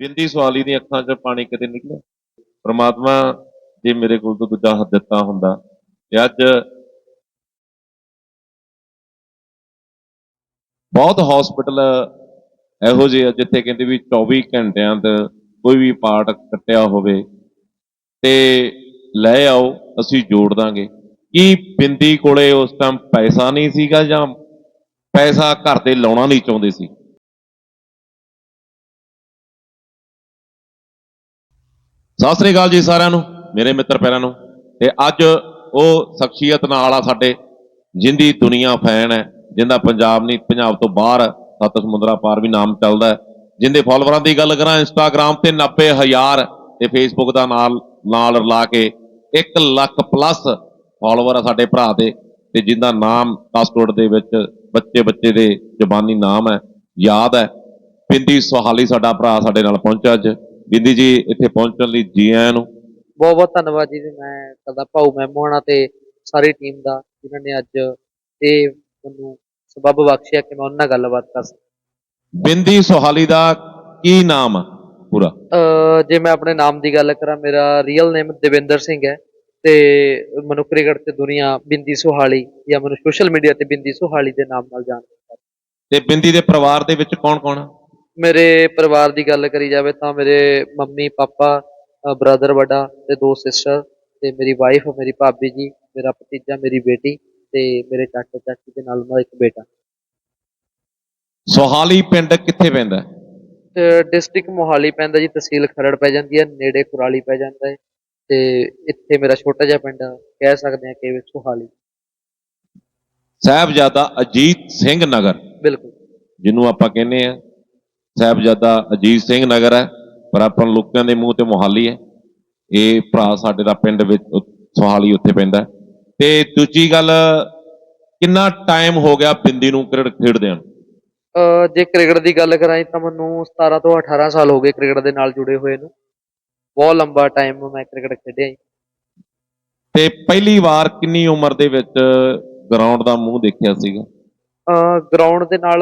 ਬਿੰਦੀ ਸਵਾਲੀ ਦੀਆਂ ਅੱਖਾਂ 'ਚ ਪਾਣੀ ਕਦੇ ਨਿਕਲਿਆ? ਪ੍ਰਮਾਤਮਾ ਜੇ ਮੇਰੇ ਕੋਲ ਤੋਂ ਦੂਜਾ ਹੱਥ ਦਿੱਤਾ ਹੁੰਦਾ ਤੇ ਅੱਜ ਬਹੁਤ ਹਸਪੀਟਲ ਇਹੋ ਜਿਹੇ ਆ ਜਿੱਥੇ ਕਹਿੰਦੇ ਵੀ 24 ਘੰਟਿਆਂ ਦਾ ਕੋਈ ਵੀ ਪਾਰਟ ਕੱਟਿਆ ਹੋਵੇ ਤੇ ਲੈ ਆਓ, ਅਸੀਂ ਜੋੜ ਦਾਂਗੇ। ਕੀ ਬਿੰਦੀ ਕੋਲੇ ਉਸ ਟਾਈਮ ਪੈਸਾ ਨਹੀਂ ਸੀਗਾ ਜਾਂ ਪੈਸਾ ਘਰ ਦੇ ਲਾਉਣਾ ਨਹੀਂ ਚਾਹੁੰਦੇ ਸੀ? ਸਤਿ ਸ੍ਰੀ ਅਕਾਲ ਜੀ ਸਾਰਿਆਂ ਨੂੰ, ਮੇਰੇ ਮਿੱਤਰ ਪੈਰਾਂ ਨੂੰ। ਤੇ ਅੱਜ ਉਹ ਸ਼ਖਸੀਅਤ ਨਾਲ ਆ ਸਾਡੇ, ਜਿੰਦੀ ਦੁਨੀਆ ਫੈਨ ਹੈ, ਜਿੰਦਾ ਪੰਜਾਬ ਨਹੀਂ, ਪੰਜਾਬ ਤੋਂ ਬਾਹਰ ਸੱਤ ਸਮੁੰਦਰਾ ਪਾਰ ਵੀ ਨਾਮ ਚੱਲਦਾ ਹੈ। ਜਿੰਦੇ ਫਾਲੋਵਰਾਂ ਦੀ ਗੱਲ ਕਰਾਂ ਇੰਸਟਾਗ੍ਰam ਤੇ 90000 ਤੇ ਫੇਸਬੁੱਕ ਦਾ ਨਾਲ ਨਾਲ ਰਲਾ ਕੇ 1 ਲੱਖ ਪਲੱਸ ਫਾਲੋਵਰ ਆ ਸਾਡੇ ਭਰਾ ਦੇ। ਤੇ ਜਿੰਦਾ ਨਾਮ 10 ਦੇ ਵਿੱਚ ਬੱਚੇ ਬੱਚੇ ਦੇ ਜ਼ਬਾਨੀ ਨਾਮ ਹੈ, ਯਾਦ ਹੈ। ਪਿੰਦੀ ਸੁਹਾਲੀ ਸਾਡਾ ਭਰਾ ਸਾਡੇ ਨਾਲ ਪਹੁੰਚਿਆ ਅੱਜ। ਬਿੰਦੀ ਜੀ ਇੱਥੇ ਪਹੁੰਚਣ ਲਈ ਜੀ ਆਇਆਂ ਨੂੰ। ਬਹੁਤ ਬਹੁਤ ਧੰਨਵਾਦ ਜੀ ਮੈਂ ਕਰਦਾ ਭਾਊ ਮੈਮੋ ਹੋਣਾ ਤੇ ਸਾਰੀ ਟੀਮ ਦਾ ਜਿਨ੍ਹਾਂ ਨੇ ਅੱਜ ਇਹ ਮੈਨੂੰ ਸਬਬ ਬਖਸ਼ਿਆ ਕਿ ਮੈਂ ਉਹਨਾਂ ਨਾਲ ਗੱਲਬਾਤ ਕਰ ਸਕਾਂ। ਬਿੰਦੀ ਸੁਹਾਲੀ ਦਾ ਕੀ ਨਾਮ ਆ ਪੂਰਾ? ਜੇ ਮੈਂ ਆਪਣੇ ਨਾਮ ਦੀ ਗੱਲ ਕਰਾਂ ਮੇਰਾ ਰੀਅਲ ਨੇਮ ਦੇਵਿੰਦਰ ਸਿੰਘ ਹੈ ਤੇ ਮੈਨੂੰ ਕ੍ਰਿਕਟ ਤੇ ਦੁਨੀਆ ਬਿੰਦੀ ਸੁਹਾਲੀ ਜਾਂ ਮੈਨੂੰ ਸੋਸ਼ਲ ਮੀਡੀਆ ਤੇ ਬਿੰਦੀ ਸੁਹਾਲੀ ਦੇ ਨਾਮ ਨਾਲ ਜਾਣਦੇ। ਤੇ ਬਿੰਦੀ ਦੇ ਪਰਿਵਾਰ ਦੇ ਵਿੱਚ ਕੌਣ ਕੌਣ ਆ? ਮੇਰੇ ਪਰਿਵਾਰ ਦੀ ਗੱਲ ਕਰੀ ਜਾਵੇ ਤਾਂ ਮੇਰੇ ਮੰਮੀ ਪਾਪਾ ਬ੍ਰਦਰ ਵੱਡਾ ਤੇ ਦੋ ਸਿਸਟਰ ਤੇ ਮੇਰੀ ਵਾਈਫ ਮੇਰੀ ਭਾਬੀ ਜੀ ਮੇਰਾ ਭਤੀਜਾ ਮੇਰੀ ਬੇਟੀ ਤੇ ਮੇਰੇ ਚਾਚਾ ਚਾਚੀ ਦੇ ਨਾਲ ਦਾ ਇੱਕ ਬੇਟਾ। ਸੁਹਾਲੀ ਪਿੰਡ ਕਿੱਥੇ ਪੈਂਦਾ? ਡਿਸਟ੍ਰਿਕਟ ਮੋਹਾਲੀ ਪੈਂਦਾ ਜੀ ਤਹਿਸੀਲ ਖਰੜ ਪੈ ਜਾਂਦੀ ਹੈ ਨੇੜੇ ਕੁਰਾਲੀ ਪੈ ਜਾਂਦਾ ਹੈ ਤੇ ਇੱਥੇ ਮੇਰਾ ਛੋਟਾ ਜਿਹਾ ਪਿੰਡ ਕਹਿ ਸਕਦੇ ਹਾਂ ਕਿ ਵਿੱਚ ਸੁਹਾਲੀ। ਸਾਹਿਬਜ਼ਾਦਾ ਅਜੀਤ ਸਿੰਘ ਨਗਰ ਬਿਲਕੁਲ। ਜਿਹਨੂੰ ਆਪਾਂ ਕਹਿੰਦੇ ਆ ਸਾਹਿਬਜ਼ਾਦਾ ਅਜੀਤ ਸਿੰਘ ਨਗਰ ਹੈ ਪਰ ਆਪਾਂ ਲੋਕਾਂ ਦੇ ਮੂੰਹ ਤੇ ਮੋਹਾਲੀ ਹੈ। ਇਹ ਭਰਾ ਸਾਡੇ ਦਾ ਪਿੰਡ ਵਿੱਚ ਸੁਹਾਲੀ ਉੱਥੇ ਪੈਂਦਾ। ਤੇ ਦੂਜੀ ਗੱਲ ਕਿੰਨਾ ਟਾਈਮ ਹੋ ਗਿਆ ਬਿੰਦੀ ਨੂੰ ਕ੍ਰਿਕਟ ਖੇਡਦਿਆਂ ਨੂੰ? ਅਹ ਜੇ ਕ੍ਰਿਕਟ ਦੀ ਗੱਲ ਕਰਾਂ ਤਾਂ ਮੈਨੂੰ 17 ਤੋਂ 18 ਸਾਲ ਹੋ ਗਏ ਕ੍ਰਿਕਟ ਦੇ ਨਾਲ ਜੁੜੇ ਹੋਏ ਨੂੰ। ਬਹੁਤ ਲੰਬਾ ਟਾਈਮ ਮੈਂ ਕ੍ਰਿਕਟ ਖੇਡਿਆ ਤੇ ਪਹਿਲੀ ਵਾਰ ਕਿੰਨੀ ਉਮਰ ਦੇ ਵਿੱਚ ਗਰਾਊਂਡ ਦਾ ਮੂੰਹ ਦੇਖਿਆ ਸੀਗਾ? ਗਰਾਊਂਡ ਦੇ ਨਾਲ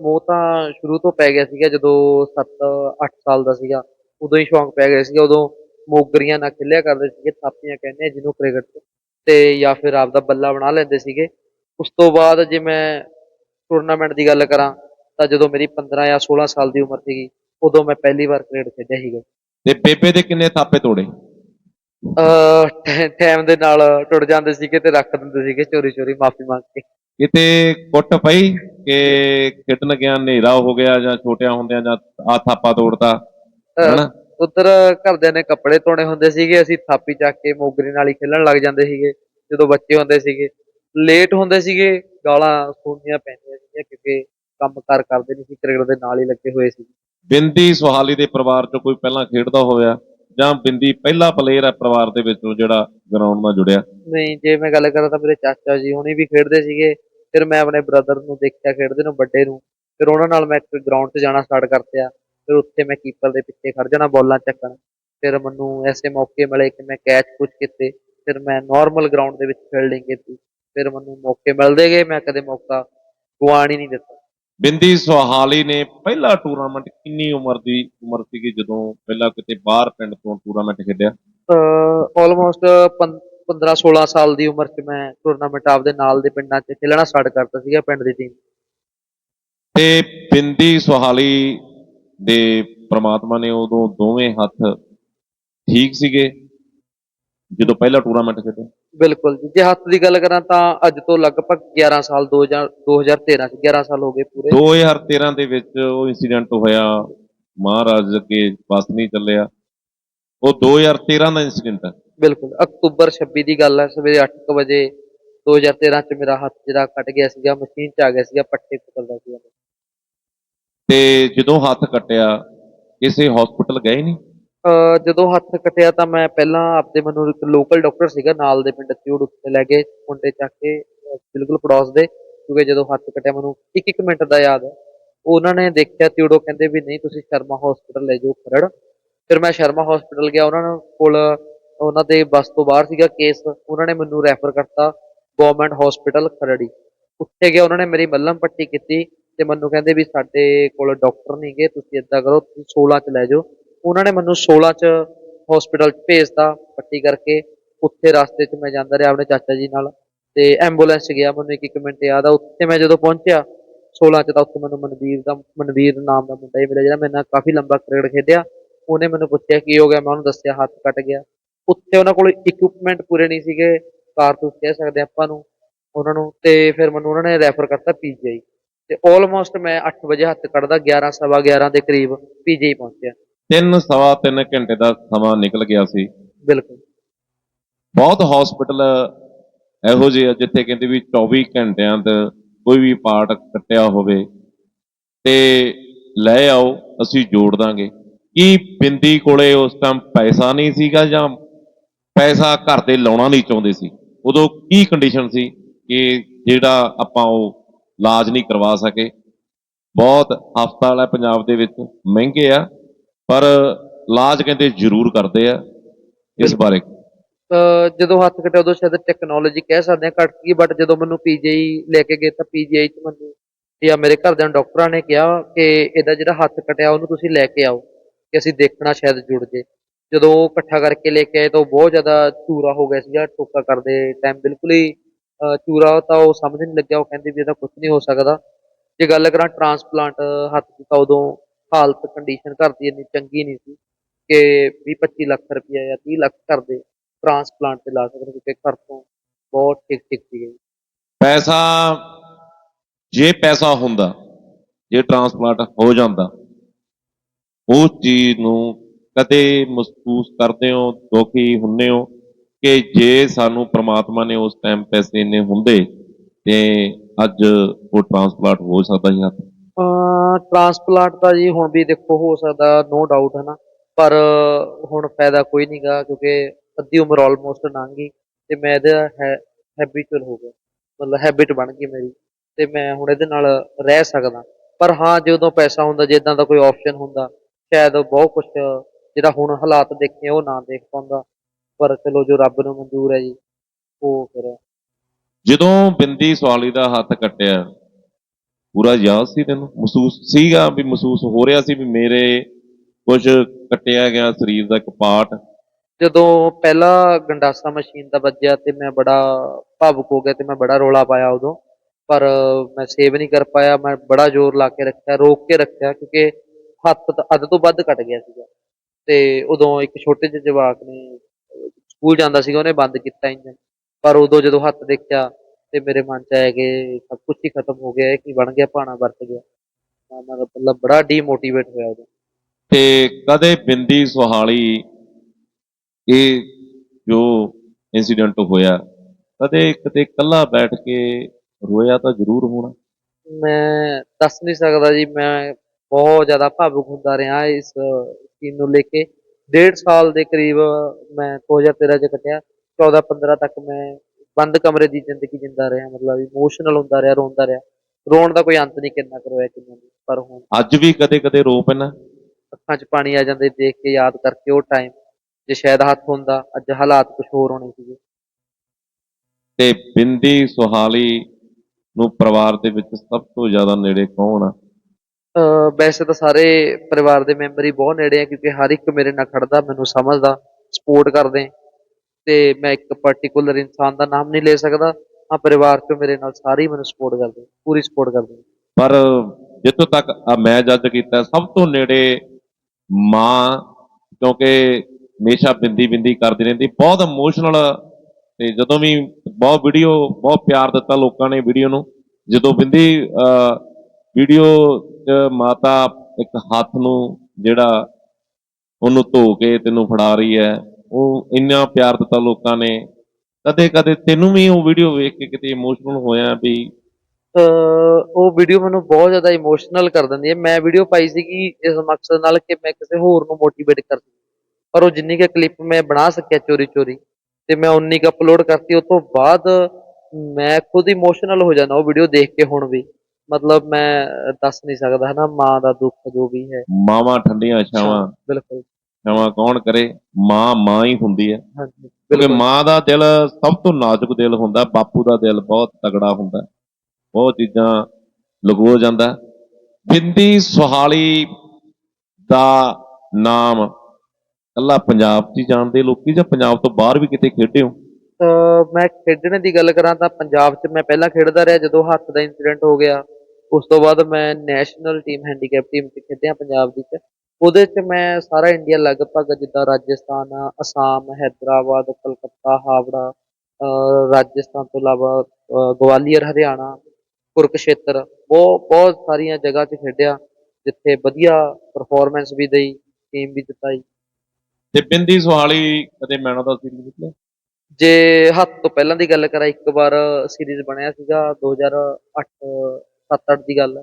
ਮੋਹ ਤਾਂ ਸ਼ੁਰੂ ਤੋਂ ਪੈ ਗਿਆ ਸੀਗਾ ਜਦੋਂ 7-8 ਸਾਲ ਦਾ ਸੀਗਾ ਉਦੋਂ ਹੀ ਸ਼ੌਂਕ ਪੈ ਗਿਆ ਸੀਗਾ ਉਦੋਂ ਮੋਗਰੀਆਂ ਨਾਲ ਖੇਲਿਆ ਕਰਦੇ ਸੀਗੇ ਥਾਪੀਆਂ ਕਹਿੰਦੇ ਆ ਜਿਹਨੂੰ ਕ੍ਰਿਕਟ ਤੇ ਜਾਂ ਫਿਰ ਆਪਦਾ ਬੱਲਾ ਬਣਾ ਲੈਂਦੇ ਸੀਗੇ। ਉਸ ਤੋਂ ਬਾਅਦ ਜੇ ਮੈਂ ਟੂਰਨਾਮੈਂਟ ਦੀ ਗੱਲ ਕਰਾਂ ਤਾਂ ਜਦੋਂ ਮੇਰੀ 15 ਜਾਂ 16 ਸਾਲ ਦੀ ਉਮਰ ਸੀਗੀ ਉਦੋਂ ਮੈਂ ਪਹਿਲੀ ਵਾਰ ਕ੍ਰਿਕਟ ਖੇਡਿਆ ਸੀਗਾ। ਤੇ ਬੇਬੇ ਦੇ ਕਿੰਨੇ ਥਾਪੇ ਤੋੜੇ? ਅਹ ਟਾਈਮ ਦੇ ਨਾਲ ਟੁੱਟ ਜਾਂਦੇ ਸੀਗੇ ਤੇ ਰੱਖ ਦਿੰਦੇ ਸੀਗੇ ਚੋਰੀ ਚੋਰੀ ਮਾਫੀ ਮੰਗ ਕੇ। ਕਿਤੇ ਕੁੱਟ ਪਈ ਕਿ ਖੇਡਣ ਗਿਆ ਹਨੇਰਾ ਹੋ ਗਿਆ ਜਾਂ ਛੋਟਿਆਂ ਹੁੰਦਿਆਂ ਜਾਂ ਆ ਥਾਪਾ ਤੋੜਤਾ ਹਨਾ? ਉਧਰ ਘਰਦਿਆਂ ਨੇ ਕੱਪੜੇ ਧੋਣੇ ਹੁੰਦੇ ਸੀਗੇ ਅਸੀਂ ਥਾਪੀ ਚੱਕ ਕੇ ਮੋਗਰੀ ਨਾਲ ਹੀ ਖੇਲਣ ਲੱਗ ਜਾਂਦੇ ਸੀਗੇ ਜਦੋਂ ਬੱਚੇ ਹੁੰਦੇ ਸੀਗੇ। ਲੇਟ ਹੁੰਦੇ ਸੀਗੇ ਗਾਲਾਂ ਸੁਣਨੀਆਂ ਪੈਂਦੀਆਂ ਸੀਗੀਆਂ ਕਿਉਂਕਿ ਕੰਮ ਕਾਰ ਕਰਦੇ ਨਹੀਂ ਸੀ ਕ੍ਰਿਕਟ ਦੇ ਨਾਲ ਹੀ ਲੱਗੇ ਹੋਏ ਸੀ। ਬਿੰਦੀ ਸੁਹਾਲੀ ਦੇ ਪਰਿਵਾਰ ਚੋਂ ਕੋਈ ਪਹਿਲਾਂ ਖੇਡਦਾ ਹੋਇਆ ਜਾਂ ਬਿੰਦੀ ਪਹਿਲਾ ਪਲੇਅਰ ਹੈ ਪਰਿਵਾਰ ਦੇ ਵਿੱਚੋਂ ਜਿਹੜਾ ਗਰਾਊਂਡ ਨਾਲ ਜੁੜਿਆ? ਨਹੀਂ ਜੇ ਮੈਂ ਗੱਲ ਕਰਾਂ ਤਾਂ ਮੇਰੇ ਚਾਚਾ ਜੀ ਹੁਣੀ ਵੀ ਖੇਡਦੇ ਸੀਗੇ। ਫਿਰ ਮੈਂ ਆਪਣੇ ਬ੍ਰਦਰ ਨੂੰ ਦੇਖਿਆ ਖੇਡਦੇ ਨੂੰ ਵੱਡੇ ਨੂੰ ਫਿਰ ਉਹਨਾਂ ਨਾਲ ਮੈਂ ਗਰਾਊਂਡ 'ਤੇ ਜਾਣਾ ਸਟਾਰਟ ਕਰਤਿਆ ਫਿਰ ਉੱਥੇ ਮੈਂ ਕੀਪਰ ਦੇ ਪਿੱਛੇ ਖੜ ਜਾਣਾ ਬੋਲਾਂ ਚੱਕਣ ਫਿਰ ਮੈਨੂੰ ਐਸੇ ਮੌਕੇ ਮਿਲੇ ਕਿ ਮੈਂ ਕੈਚ ਕੁਝ ਕੀਤੇ ਫਿਰ ਮੈਂ ਨਾਰਮਲ ਗਰਾਊਂਡ ਦੇ ਵਿੱਚ ਫੀਲਡਿੰਗ ਕੀਤੀ ਫਿਰ ਮੈਨੂੰ ਮੌਕੇ ਮਿਲਦੇ ਗਏ ਮੈਂ ਕਦੇ ਮੌਕਾ ਗਵਾਣ ਹੀ ਨਹੀਂ ਦਿੱਤਾ। ਬਿੰਦੀ ਸੁਹਾਲੀ ਨੇ ਪਹਿਲਾ ਟੂਰਨਾਮੈਂਟ ਕਿੰਨੀ ਉਮਰ ਦੀ ਉਮਰ ਸੀਗੀ ਜਦੋਂ ਪਹਿਲਾਂ ਕਿਤੇ ਬਾਹਰ ਪਿੰਡ ਤੋਂ ਟੂਰਨਾਮੈਂਟ ਖੇਡਿਆ? ਆਲਮੋਸਟ 15 16 ਸਾਲ ਦੀ ਉਮਰ 'ਚ ਮੈਂ ਟੂਰਨਾਮੈਂਟ ਆਪਦੇ ਨਾਲ ਦੇ ਪਿੰਡਾਂ 'ਚ ਖੇਲਣਾ ਸਟਾਰਟ ਕਰਤਾ ਸੀਗਾ ਪਿੰਡ ਦੀ ਟੀਮ ਤੇ ਬਿੰਦੀ ਸੁਹਾਲੀ ਦੇ ਪ੍ਰਮਾਤਮਾ ਨੇ ਉਦੋਂ ਦੋਵੇਂ ਹੱਥ ਠੀਕ ਸੀਗੇ ਜਦੋਂ ਪਹਿਲਾ ਟੂਰਨਾਮੈਂਟ ਖੇਡਿਆ ਬਿਲਕੁਲ ਜੀ। ਜੇ ਹੱਥ ਦੀ ਗੱਲ ਕਰਾਂ ਤਾਂ ਅੱਜ ਤੋਂ ਲਗਭਗ 11 ਸਾਲ 2000 2013 ਚ 11 ਸਾਲ ਹੋ ਗਏ ਪੂਰੇ। 2013 ਦੇ ਵਿੱਚ ਉਹ ਇਨਸੀਡੈਂਟ ਹੋਇਆ ਮਹਾਰਾਜ ਅੱਗੇ ਬੱਸ ਨਹੀਂ ਚੱਲਿਆ। ਉਹ 2013 ਦਾ ਇਨਸੀਡੈਂਟ ਹੈ। ਬਿਲਕੁਲ ਅਕਤੂਬਰ 26 ਦੀ ਗੱਲ ਹੈ ਸਵੇਰੇ 8:00 ਵਜੇ 2013 ਚ ਮੇਰਾ ਹੱਥ ਜਿਹੜਾ ਕੱਟ ਗਿਆ ਸੀਗਾ ਮਸ਼ੀਨ ਚ ਆ ਗਿਆ ਸੀਗਾ ਪੱਟੇ ਕੁਤਰਦਾ ਸੀਗਾ ਤੇ ਜਦੋਂ ਹੱਥ ਕੱਟਿਆ ਕਿਸੇ ਹਸਪੀਟਲ ਗਏ ਨਹੀਂ? ਜਦੋਂ ਹੱਥ ਕੱਟਿਆ ਤਾਂ ਮੈਂ ਪਹਿਲਾਂ ਆਪਦੇ ਮੈਨੂੰ ਇੱਕ ਲੋਕਲ ਡਾਕਟਰ ਸੀਗਾ ਨਾਲ ਦੇ ਪਿੰਡ ਤਿਉੜ ਉੱਤੇ ਲੈ ਗਏ ਮੁੰਡੇ ਚੱਕ ਕੇ ਬਿਲਕੁਲ ਪੜੋਸ ਦੇ ਕਿਉਂਕਿ ਜਦੋਂ ਹੱਥ ਕੱਟਿਆ ਮੈਨੂੰ ਇੱਕ ਇੱਕ ਮਿੰਟ ਦਾ ਯਾਦ ਹੈ। ਉਹਨਾਂ ਨੇ ਦੇਖਿਆ ਤਿਉੜੋ ਕਹਿੰਦੇ ਵੀ ਨਹੀਂ ਤੁਸੀਂ ਸ਼ਰਮਾ ਹਸਪੀਟਲ ਲੈ ਜਾਓ ਖਰੜ। ਫਿਰ ਮੈਂ ਸ਼ਰਮਾ ਹਸਪੀਟਲ ਗਿਆ ਉਹਨਾਂ ਨੂੰ ਕੋਲ ਉਹਨਾਂ ਦੇ ਬੱਸ ਤੋਂ ਬਾਹਰ ਸੀਗਾ ਕੇਸ, ਉਹਨਾਂ ਨੇ ਮੈਨੂੰ ਰੈਫਰ ਕਰਤਾ ਗਵਰਨਮੈਂਟ ਹਸਪੀਟਲ ਖਰੜੀ। ਉੱਥੇ ਗਿਆ, ਉਹਨਾਂ ਨੇ ਮੇਰੀ ਮੱਲਮ ਪੱਟੀ ਕੀਤੀ ਤੇ ਮੈਨੂੰ ਕਹਿੰਦੇ ਵੀ ਸਾਡੇ ਕੋਲ ਡਾਕਟਰ ਨਹੀਂਗੇ ਤੁਸੀਂ ਇੱਦਾਂ ਕਰੋ, ਤੁਸੀਂ 16 ਚ ਲੈ ਜਾਓ। ਉਹਨਾਂ ਨੇ ਮੈਨੂੰ 16 ਚ ਹਸਪੀਟਲ ਭੇਜਤਾ ਪੱਟੀ ਕਰਕੇ। ਉੱਥੇ ਰਸਤੇ 'ਚ ਮੈਂ ਜਾਂਦਾ ਰਿਹਾ ਆਪਣੇ ਚਾਚਾ ਜੀ ਨਾਲ ਤੇ ਐਂਬੂਲੈਂਸ 'ਚ ਗਿਆ, ਮੈਨੂੰ ਇੱਕ ਇੱਕ ਮਿੰਟ ਯਾਦ ਆ, ਉੱਥੇ ਮੈਂ ਜਦੋਂ ਪਹੁੰਚਿਆ 16 ਚ ਤਾਂ ਉੱਥੇ ਮੈਨੂੰ ਮਨਵੀਰ ਦਾ, ਮਨਵੀਰ ਨਾਮ ਦਾ ਮੁੰਡਾ ਹੀ ਮਿਲਿਆ, ਜਿਹੜਾ ਮੇਰੇ ਨਾਲ ਕਾਫੀ ਲੰਬਾ ਕ੍ਰਿਕਟ ਖੇਡਿਆ। ਉਹਨੇ ਮੈਨੂੰ ਪੁੱਛਿਆ ਕੀ ਹੋ ਗਿਆ, ਮੈਂ ਉਹਨੂੰ ਦੱਸਿਆ ਹੱਥ ਕੱਟ ਗਿਆ। ਉੱਥੇ ਉਹਨਾਂ ਕੋਲ ਇਕਵਿਪਮੈਂਟ ਪੂਰੇ ਨਹੀਂ ਸੀਗੇ ਕਾਰਤੂਸ ਕਹਿ ਸਕਦੇ ਆਪਾਂ ਨੂੰ ਉਹਨਾਂ ਨੂੰ ਤੇ ਫਿਰ ਮੈਨੂੰ ਉਹਨਾਂ ਨੇ ਰੈਫਰ ਕਰਤਾ ਪੀਜੀਆਈ ਤੇ ਆਲਮੋਸਟ ਮੈਂ 8 ਵਜੇ ਹੱਥ ਕੱਢਦਾ 11 ਸਵਾ 11 ਦੇ ਕਰੀਬ ਪੀਜੀਆਈ ਪਹੁੰਚਿਆ। ਤਿੰਨ ਸਵਾ ਤਿੰਨ ਘੰਟੇ ਦਾ ਸਮਾਂ ਨਿਕਲ ਗਿਆ ਸੀ। ਬਿਲਕੁਲ। ਬਹੁਤ ਹਸਪੀਟਲ ਇਹੋ ਜਿਹੇ ਜਿੱਥੇ ਕਹਿੰਦੇ ਵੀ 24 ਘੰਟਿਆਂ ਦਾ ਕੋਈ ਵੀ ਪਾਰਟ ਕੱਟਿਆ ਹੋਵੇ। ਤੇ ਲੈ ਆਓ ਅਸੀਂ ਜੋੜ ਦਾਂਗੇ। ਕੀ ਬਿੰਦੀ ਕੋਲੇ ਉਸ ਟਾਈਮ ਪੈਸਾ ਨਹੀਂ ਸੀਗਾ ਜਾਂ ਪੈਸਾ ਘਰ ਦੇ ਲਾਉਣਾ ਨਹੀਂ ਚਾਹੁੰਦੇ ਸੀ। ਉਦੋਂ ਕੀ ਕੰਡੀਸ਼ਨ ਸੀ ਕਿ ਜਿਹੜਾ ਆਪਾਂ ਉਹ ਇਲਾਜ ਨਹੀਂ ਕਰਵਾ ਸਕੇ? ਬਹੁਤ ਹਸਪਤਾਲ ਹੈ ਪੰਜਾਬ ਦੇ ਵਿੱਚ ਮਹਿੰਗੇ ਆ ਪਰ ਇਲਾਜ ਕਹਿੰਦੇ ਜ਼ਰੂਰ ਕਰਦੇ ਆ। ਇਸ ਬਾਰੇ ਜਦੋਂ ਹੱਥ ਕੱਟਿਆ ਉਦੋਂ ਸ਼ਾਇਦ ਟੈਕਨੋਲੋਜੀ ਕਹਿ ਸਕਦੇ ਹਾਂ ਘੱਟ ਗਈ ਬਟ ਜਦੋਂ ਮੈਨੂੰ ਪੀਜੀਆਈ ਲੈ ਕੇ ਗਏ ਤਾਂ ਪੀਜੀਆਈ 'ਚ ਮੈਨੂੰ ਜਾਂ ਮੇਰੇ ਘਰਦਿਆਂ ਡਾਕਟਰਾਂ ਨੇ ਕਿਹਾ ਕਿ ਇਹਦਾ ਜਿਹੜਾ ਹੱਥ ਕਟਿਆ ਉਹਨੂੰ ਤੁਸੀਂ ਲੈ ਕੇ ਆਓ ਕਿ ਅਸੀਂ ਦੇਖਣਾ ਸ਼ਾਇਦ ਜੁੜ ਜੇ। ਜਦੋਂ ਉਹ ਇਕੱਠਾ ਕਰਕੇ ਲੈ ਕੇ ਆਏ ਤਾਂ ਉਹ ਬਹੁਤ ਜ਼ਿਆਦਾ ਚੂਰਾ ਹੋ ਗਿਆ ਸੀਗਾ, ਟੋਕਾ ਕਰਦੇ ਟਾਈਮ ਬਿਲਕੁਲ ਹੀ ਚੂਰਾ ਤਾਂ ਉਹ ਸਮਝ ਨਹੀਂ ਲੱਗਿਆ, ਉਹ ਕਹਿੰਦੇ ਵੀ ਇਹਦਾ ਕੁਝ ਨਹੀਂ ਹੋ ਸਕਦਾ। ਜੇ ਗੱਲ ਕਰਾਂ ਟਰਾਂਸਪਲਾਂਟ ਹੱਥ ਦੀ ਤਾਂ ਉਦੋਂ ਹਾਲਤ ਕੰਡੀਸ਼ਨ ਘਰ ਦੀ ਇੰਨੀ ਚੰਗੀ ਨਹੀਂ ਸੀ ਕਿ 20 25 ਲੱਖ ਰੁਪਇਆ ਜਾਂ 30 ਲੱਖ ਘਰ ਦੇ ਟਰਾਂਸਪਲਾਂਟ ਤੇ ਲਾ ਸਕਦੇ ਕਿਉਂਕਿ ਘਰ ਤੋਂ ਬਹੁਤ ਠੀਕ ਠੀਕ ਸੀਗੇ। ਪੈਸਾ, ਜੇ ਪੈਸਾ ਹੁੰਦਾ, ਜੇ ਟਰਾਂਸਪਲਾਂਟ ਹੋ ਜਾਂਦਾ, ਉਸ ਚੀਜ਼ ਨੂੰ ਕਦੇ ਮਹਿਸੂਸ ਕਰਦੇ ਹੋ, ਦੁਖੀ ਹੁੰਨੇ ਹੋ ਕਿ ਜੇ ਸਾਨੂੰ ਪ੍ਰਮਾਤਮਾ ਨੇ ਉਸ ਟਾਈਮ ਪੈਸੇ ਇੰਨੇ ਹੁੰਦੇ ਤੇ ਅੱਜ ਉਹ ਟਰਾਂਸਪਲਾਂਟ ਹੋ ਸਕਦਾ ਸੀ ਹੱਥ ਟਰਾਂਸਪਲਾਂਟ ਜੀ ਹੁਣ ਵੀ ਦੇਖੋ ਹੋ ਸਕਦਾ ਨੋ ਡਾਊਟ ਹੈ ਨਾ ਪਰ ਹੁਣ ਫਾਇਦਾ ਕੋਈ ਨਹੀਂਗਾ ਕਿਉਂਕਿ ਅੱਧੀ ਉਮਰ ਆਲਮੋਸਟ ਲੰਘ ਗਈ ਤੇ ਮੈਂ ਇਹਦਾ ਹੈਬਿਚੁਅਲ ਹੋ ਗਿਆ। ਮਤਲਬ ਹੈਬਿਟ ਬਣ ਗਈ ਮੇਰੀ ਤੇ ਮੈਂ ਹੁਣ ਇਹਦੇ ਨਾਲ ਰਹਿ ਸਕਦਾ। ਪਰ ਹਾਂ ਜਦੋਂ ਪੈਸਾ ਹੁੰਦਾ, ਜੇ ਇਦਾਂ ਦਾ ਕੋਈ ਆਪਸ਼ਨ ਹੁੰਦਾ, ਸ਼ਾਇਦ ਬਹੁਤ ਕੁਝ ਜਿਹੜਾ ਹੁਣ ਹਾਲਾਤ ਦੇਖੇ ਉਹ ਨਾ ਦੇਖ ਪਾਉਂਦਾ। ਪਰ ਚਲੋ ਜੋ ਰੱਬ ਨੂੰ ਮਨਜ਼ੂਰ ਹੈ ਜੀ ਉਹ ਫਿਰ ਜਦੋਂ ਬਿੰਦੀ ਸਵਾਲੀ ਦਾ ਹੱਥ ਕੱਟਿਆ ਪੂਰਾ ਯਾਦ ਸੀ ਤੈਨੂੰ? ਮਹਿਸੂਸ ਸੀਗਾ ਵੀ ਮਹਿਸੂਸ ਹੋ ਰਿਹਾ ਸੀ ਵੀ ਮੇਰੇ ਕੁਝ ਕੱਟਿਆ ਗਿਆ ਸਰੀਰ ਦਾ ਇੱਕ ਪਾਰਟ? ਜਦੋਂ ਪਹਿਲਾ ਗੰਡਾਸਾ ਮਸ਼ੀਨ ਦਾ ਵੱਜਿਆ ਤੇ ਮੈਂ ਬੜਾ ਭਾਵੁਕ ਹੋ ਗਿਆ ਤੇ ਮੈਂ ਬੜਾ ਰੋਲਾ ਪਾਇਆ ਉਦੋਂ। ਪਰ ਮੈਂ ਸੇਵ ਨਹੀਂ ਕਰ ਪਾਇਆ ਮੈਂ ਬੜਾ ਜ਼ੋਰ ਲਾ ਕੇ ਰੱਖਿਆ ਰੋਕ ਕੇ ਰੱਖਿਆ ਕਿਉਂਕਿ ਹੱਥ ਅੱਧ ਤੋਂ ਵੱਧ ਕੱਟ ਗਿਆ ਸੀਗਾ। ਤੇ ਉਦੋਂ ਇੱਕ ਛੋਟੇ ਜਿਹੇ ਜਵਾਕ ਨੇ ਸਕੂਲ ਜਾਂਦਾ ਸੀਗਾ ਉਹਨੇ ਬੰਦ ਕੀਤਾ ਇੰਜਨ ਪਰ ਉਦੋਂ ਜਦੋਂ ਹੱਥ ਦੇਖਿਆ ਤੇ ਮੇਰੇ ਮਨ ਚ ਆਇਆ ਕਿ ਸਭ ਕੁਝ ਹੀ ਖਤਮ ਹੋ ਗਿਆ ਇਹ ਕੀ ਬਣ ਗਿਆ ਭਾਣਾ ਵਰਤ ਗਿਆ। ਮੈਂ ਮਤਲਬ ਬੜਾ ਡੀਮੋਟੀਵੇਟ ਹੋਇਆ ਉਦੋਂ। ਤੇ ਕਦੇ ਬਿੰਦੀ ਸੁਹਾਲੀ ਇਹ ਜੋ ਇਨਸੀਡੈਂਟ ਹੋਇਆ ਕਦੇ ਕਿਤੇ ਇਕੱਲਾ ਬੈਠ ਕੇ ਰੋਇਆ ਤਾਂ ਜ਼ਰੂਰ ਹੋਣਾ? ਮੈਂ ਦੱਸ ਨਹੀਂ ਸਕਦਾ ਜੀ ਮੈਂ ਬਹੁਤ ਜ਼ਿਆਦਾ ਭਾਵੁਕ ਹੁੰਦਾ ਰਿਹਾ ਇਸ ਚੀਜ਼ ਨੂੰ ਲੈ ਕੇ ਡੇਢ ਸਾਲ ਦੇ ਕਰੀਬ ਮੈਂ 2013 ਚ ਕੱਟਿਆ। 14 15 ਤੱਕ ਮੈਂ ਬੰਦ ਕਮਰੇ ਦੀ ਜ਼ਿੰਦਗੀ ਜਿੰਦਾ ਰਿਹਾ ਮਤਲਬ ਇਮੋਸ਼ਨਲ ਹੁੰਦਾ ਰਿਹਾ ਰੋਂਦਾ ਰਿਹਾ। ਰੋਣ ਦਾ ਕੋਈ ਅੰਤ ਨਹੀਂ ਕਿੰਨਾ ਕਰੋਇਆ ਕਿੰਨਾ ਪਰ ਹੁਣ ਅੱਜ ਵੀ ਕਦੇ ਕਦੇ ਰੋ ਪੈਣਾ? ਅੱਖਾਂ 'ਚ ਪਾਣੀ ਆ ਜਾਂਦੇ ਦੇਖ ਕੇ ਯਾਦ ਕਰਕੇ ਉਹ ਟਾਈਮ ਜੇ ਸ਼ਾਇਦ ਹੱਥ ਹੁੰਦਾ ਅੱਜ ਹਾਲਾਤ ਕੁਝ ਹੋਰ ਹੋਣੇ ਸੀਗੇ। ਤੇ ਬਿੰਦੀ ਸੁਹਾਲੀ ਨੂੰ ਪਰਿਵਾਰ ਦੇ ਵਿੱਚ ਸਭ ਤੋਂ ਜ਼ਿਆਦਾ ਨੇੜੇ ਕੌਣ ਆ? ਅਹ ਵੈਸੇ ਤਾਂ ਸਾਰੇ ਪਰਿਵਾਰ ਦੇ ਮੈਂਬਰ ਹੀ ਬਹੁਤ ਨੇੜੇ ਆ, ਕਿਉਂਕਿ ਹਰ ਇੱਕ ਮੇਰੇ ਨਾਲ ਖੜਦਾ, ਮੈਨੂੰ ਸਮਝਦਾ ਸਪੋਰਟ ਕਰਦੇ। ਤੇ ਮੈਂ ਇੱਕ ਪਾਰਟਿਕੂਲਰ ਇਨਸਾਨ ਦਾ ਨਾਮ ਨਹੀਂ ਲੈ ਸਕਦਾ। ਹਾਂ, ਪਰਿਵਾਰ ਚੋਂ ਮੇਰੇ ਨਾਲ ਸਾਰੇ ਹੀ ਮੈਨੂੰ ਸਪੋਰਟ ਕਰਦੇ, ਪੂਰੀ ਸਪੋਰਟ ਕਰਦੇ। ਪਰ ਜਿੱਥੋਂ ਤੱਕ ਆ ਮੈਂ ਜੱਜ ਕੀਤਾ, ਸਭ ਤੋਂ ਨੇੜੇ ਮਾਂ, ਕਿਉਂਕਿ ਹਮੇਸ਼ਾ ਬਿੰਦੀ ਬਿੰਦੀ ਕਰਦੀ ਰਹਿੰਦੀ, ਬਹੁਤ ਇਮੋਸ਼ਨਲ ਤੇ ਜਦੋਂ ਵੀ ਬਹੁਤ ਵੀਡੀਓ ਬਹੁਤ ਪਿਆਰ ਦਿੱਤਾ ਲੋਕਾਂ ਨੇ ਵੀਡੀਓ ਨੂੰ। ਜਦੋਂ ਬਿੰਦੀ ਵੀਡੀਓ ਚ ਮਾਤਾ ਇੱਕ ਹੱਥ ਨੂੰ ਜਿਹੜਾ ਉਹਨੂੰ ਧੋ ਕੇ ਤੈਨੂੰ ਫੜਾ ਰਹੀ ਹੈ, ਉਹ ਇੰਨਾ ਪਿਆਰ ਦਿੱਤਾ ਲੋਕਾਂ ਨੇ। ਕਦੇ ਕਦੇ ਤੈਨੂੰ ਵੀ ਉਹ ਵੀਡੀਓ ਵੇਖ ਕੇ ਕਿਤੇ ਇਮੋਸ਼ਨਲ ਹੋਇਆ ਵੀ? ਉਹ ਵੀਡੀਓ ਮੈਨੂੰ ਬਹੁਤ ਜ਼ਿਆਦਾ ਇਮੋਸ਼ਨਲ ਕਰ ਦਿੰਦੀ ਹੈ। ਮੈਂ ਵੀਡੀਓ ਪਾਈ ਸੀਗੀ ਇਸ ਮਕਸਦ ਨਾਲ ਕਿ ਮੈਂ ਕਿਸੇ ਹੋਰ ਨੂੰ ਮੋਟੀਵੇਟ ਕਰ ਸਕਾਂ। ਪਰ ਉਹ ਜਿੰਨੀ ਕੁ ਕਲਿੱਪ ਮੈਂ ਬਣਾ ਸਕਿਆ ਚੋਰੀ ਚੋਰੀ ਤੇ ਮੈਂ ਉਨੀ ਕੁ ਅਪਲੋਡ ਕਰਤੀ ਉਸ ਤੋਂ ਬਾਅਦ ਮੈਂ ਖੁਦ ਇਮੋਸ਼ਨਲ ਹੋ ਜਾਂਦਾ ਉਹ ਵੀਡੀਓ ਦੇਖ ਕੇ ਹੁਣ ਵੀ। ਮਤਲਬ ਮੈਂ ਦੱਸ ਨਹੀਂ ਸਕਦਾ ਹਨਾ ਮਾਂ ਦਾ ਦੁੱਖ ਜੋ ਵੀ ਹੈ। ਮਾਵਾਂ ਠੰਡੀਆਂ ਛਾਵਾਂ। ਬਿਲਕੁਲ। ਛਾਵਾਂ ਕੌਣ ਕਰੇ? ਮਾਂ ਮਾਂ ਹੀ ਹੁੰਦੀ ਹੈ। ਹਾਂਜੀ ਕਿਉਂਕਿ ਮਾਂ ਦਾ ਦਿਲ ਸਭ ਤੋਂ ਨਾਜ਼ੁਕ ਦਿਲ ਹੁੰਦਾ ਬਾਪੂ ਦਾ ਦਿਲ ਬਹੁਤ ਤਗੜਾ ਹੁੰਦਾ। ਬਹੁਤ ਚੀਜ਼ਾਂ ਲਗੋ ਜਾਂਦਾ। ਬਿੰਦੀ ਸੁਹਾਲੀ ਦਾ ਨਾਮ ਕੱਲਾ ਪੰਜਾਬ 'ਚ ਜਾਣਦੇ ਲੋਕੀ ਜਾਂ ਪੰਜਾਬ ਤੋਂ ਬਾਹਰ ਵੀ ਕਿਤੇ ਖੇਡੇ ਹੋ? ਮੈਂ ਖੇਡਣ ਦੀ ਗੱਲ ਕਰਾਂ ਤਾਂ ਪੰਜਾਬ 'ਚ ਮੈਂ ਪਹਿਲਾਂ ਖੇਡਦਾ ਰਿਹਾ ਜਦੋਂ ਹੱਥ ਦਾ ਇੰਸੀਡੈਂਟ ਹੋ ਗਿਆ। ਉਸ ਤੋਂ ਬਾਅਦ ਮੈਂ ਨੈਸ਼ਨਲ ਟੀਮ ਹੈਂਡੀਕੈਪ ਟੀਮ 'ਚ ਖੇਡਿਆ ਪੰਜਾਬ ਦੀ 'ਚ ਉਹਦੇ 'ਚ ਮੈਂ ਸਾਰਾ ਇੰਡੀਆ ਲਗਭਗ ਜਿੱਦਾਂ ਰਾਜਸਥਾਨ ਅਸਾਮ ਹੈਦਰਾਬਾਦ ਕਲਕੱਤਾ ਹਾਵੜਾ ਰਾਜਸਥਾਨ ਤੋਂ ਇਲਾਵਾ ਗਵਾਲੀਅਰ ਹਰਿਆਣਾ ਕੁਰਕਸ਼ੇਤਰ ਬਹੁਤ ਬਹੁਤ ਸਾਰੀਆਂ ਜਗ੍ਹਾ 'ਚ ਖੇਡਿਆ ਜਿੱਥੇ ਵਧੀਆ ਪਰਫਾਰਮੈਂਸ ਵੀ ਦਈ ਟੀਮ ਵੀ ਜਿਤਾਈ। ਤੇ ਬਿੰਦੀ ਸੁਹਾਲੀ ਕਦੇ ਮੈਨ ਆਫ ਦਾ ਸੀਰੀਜ਼ ਨਿਕਲੇ ਜੇ ਹੱਥ ਤੋਂ ਪਹਿਲਾਂ ਦੀ ਗੱਲ ਕਰਾਂ ਇੱਕ ਵਾਰ ਸੀਰੀਜ਼ ਬਣਿਆ ਸੀਗਾ 2008 7-8 ਦੀ ਗੱਲ।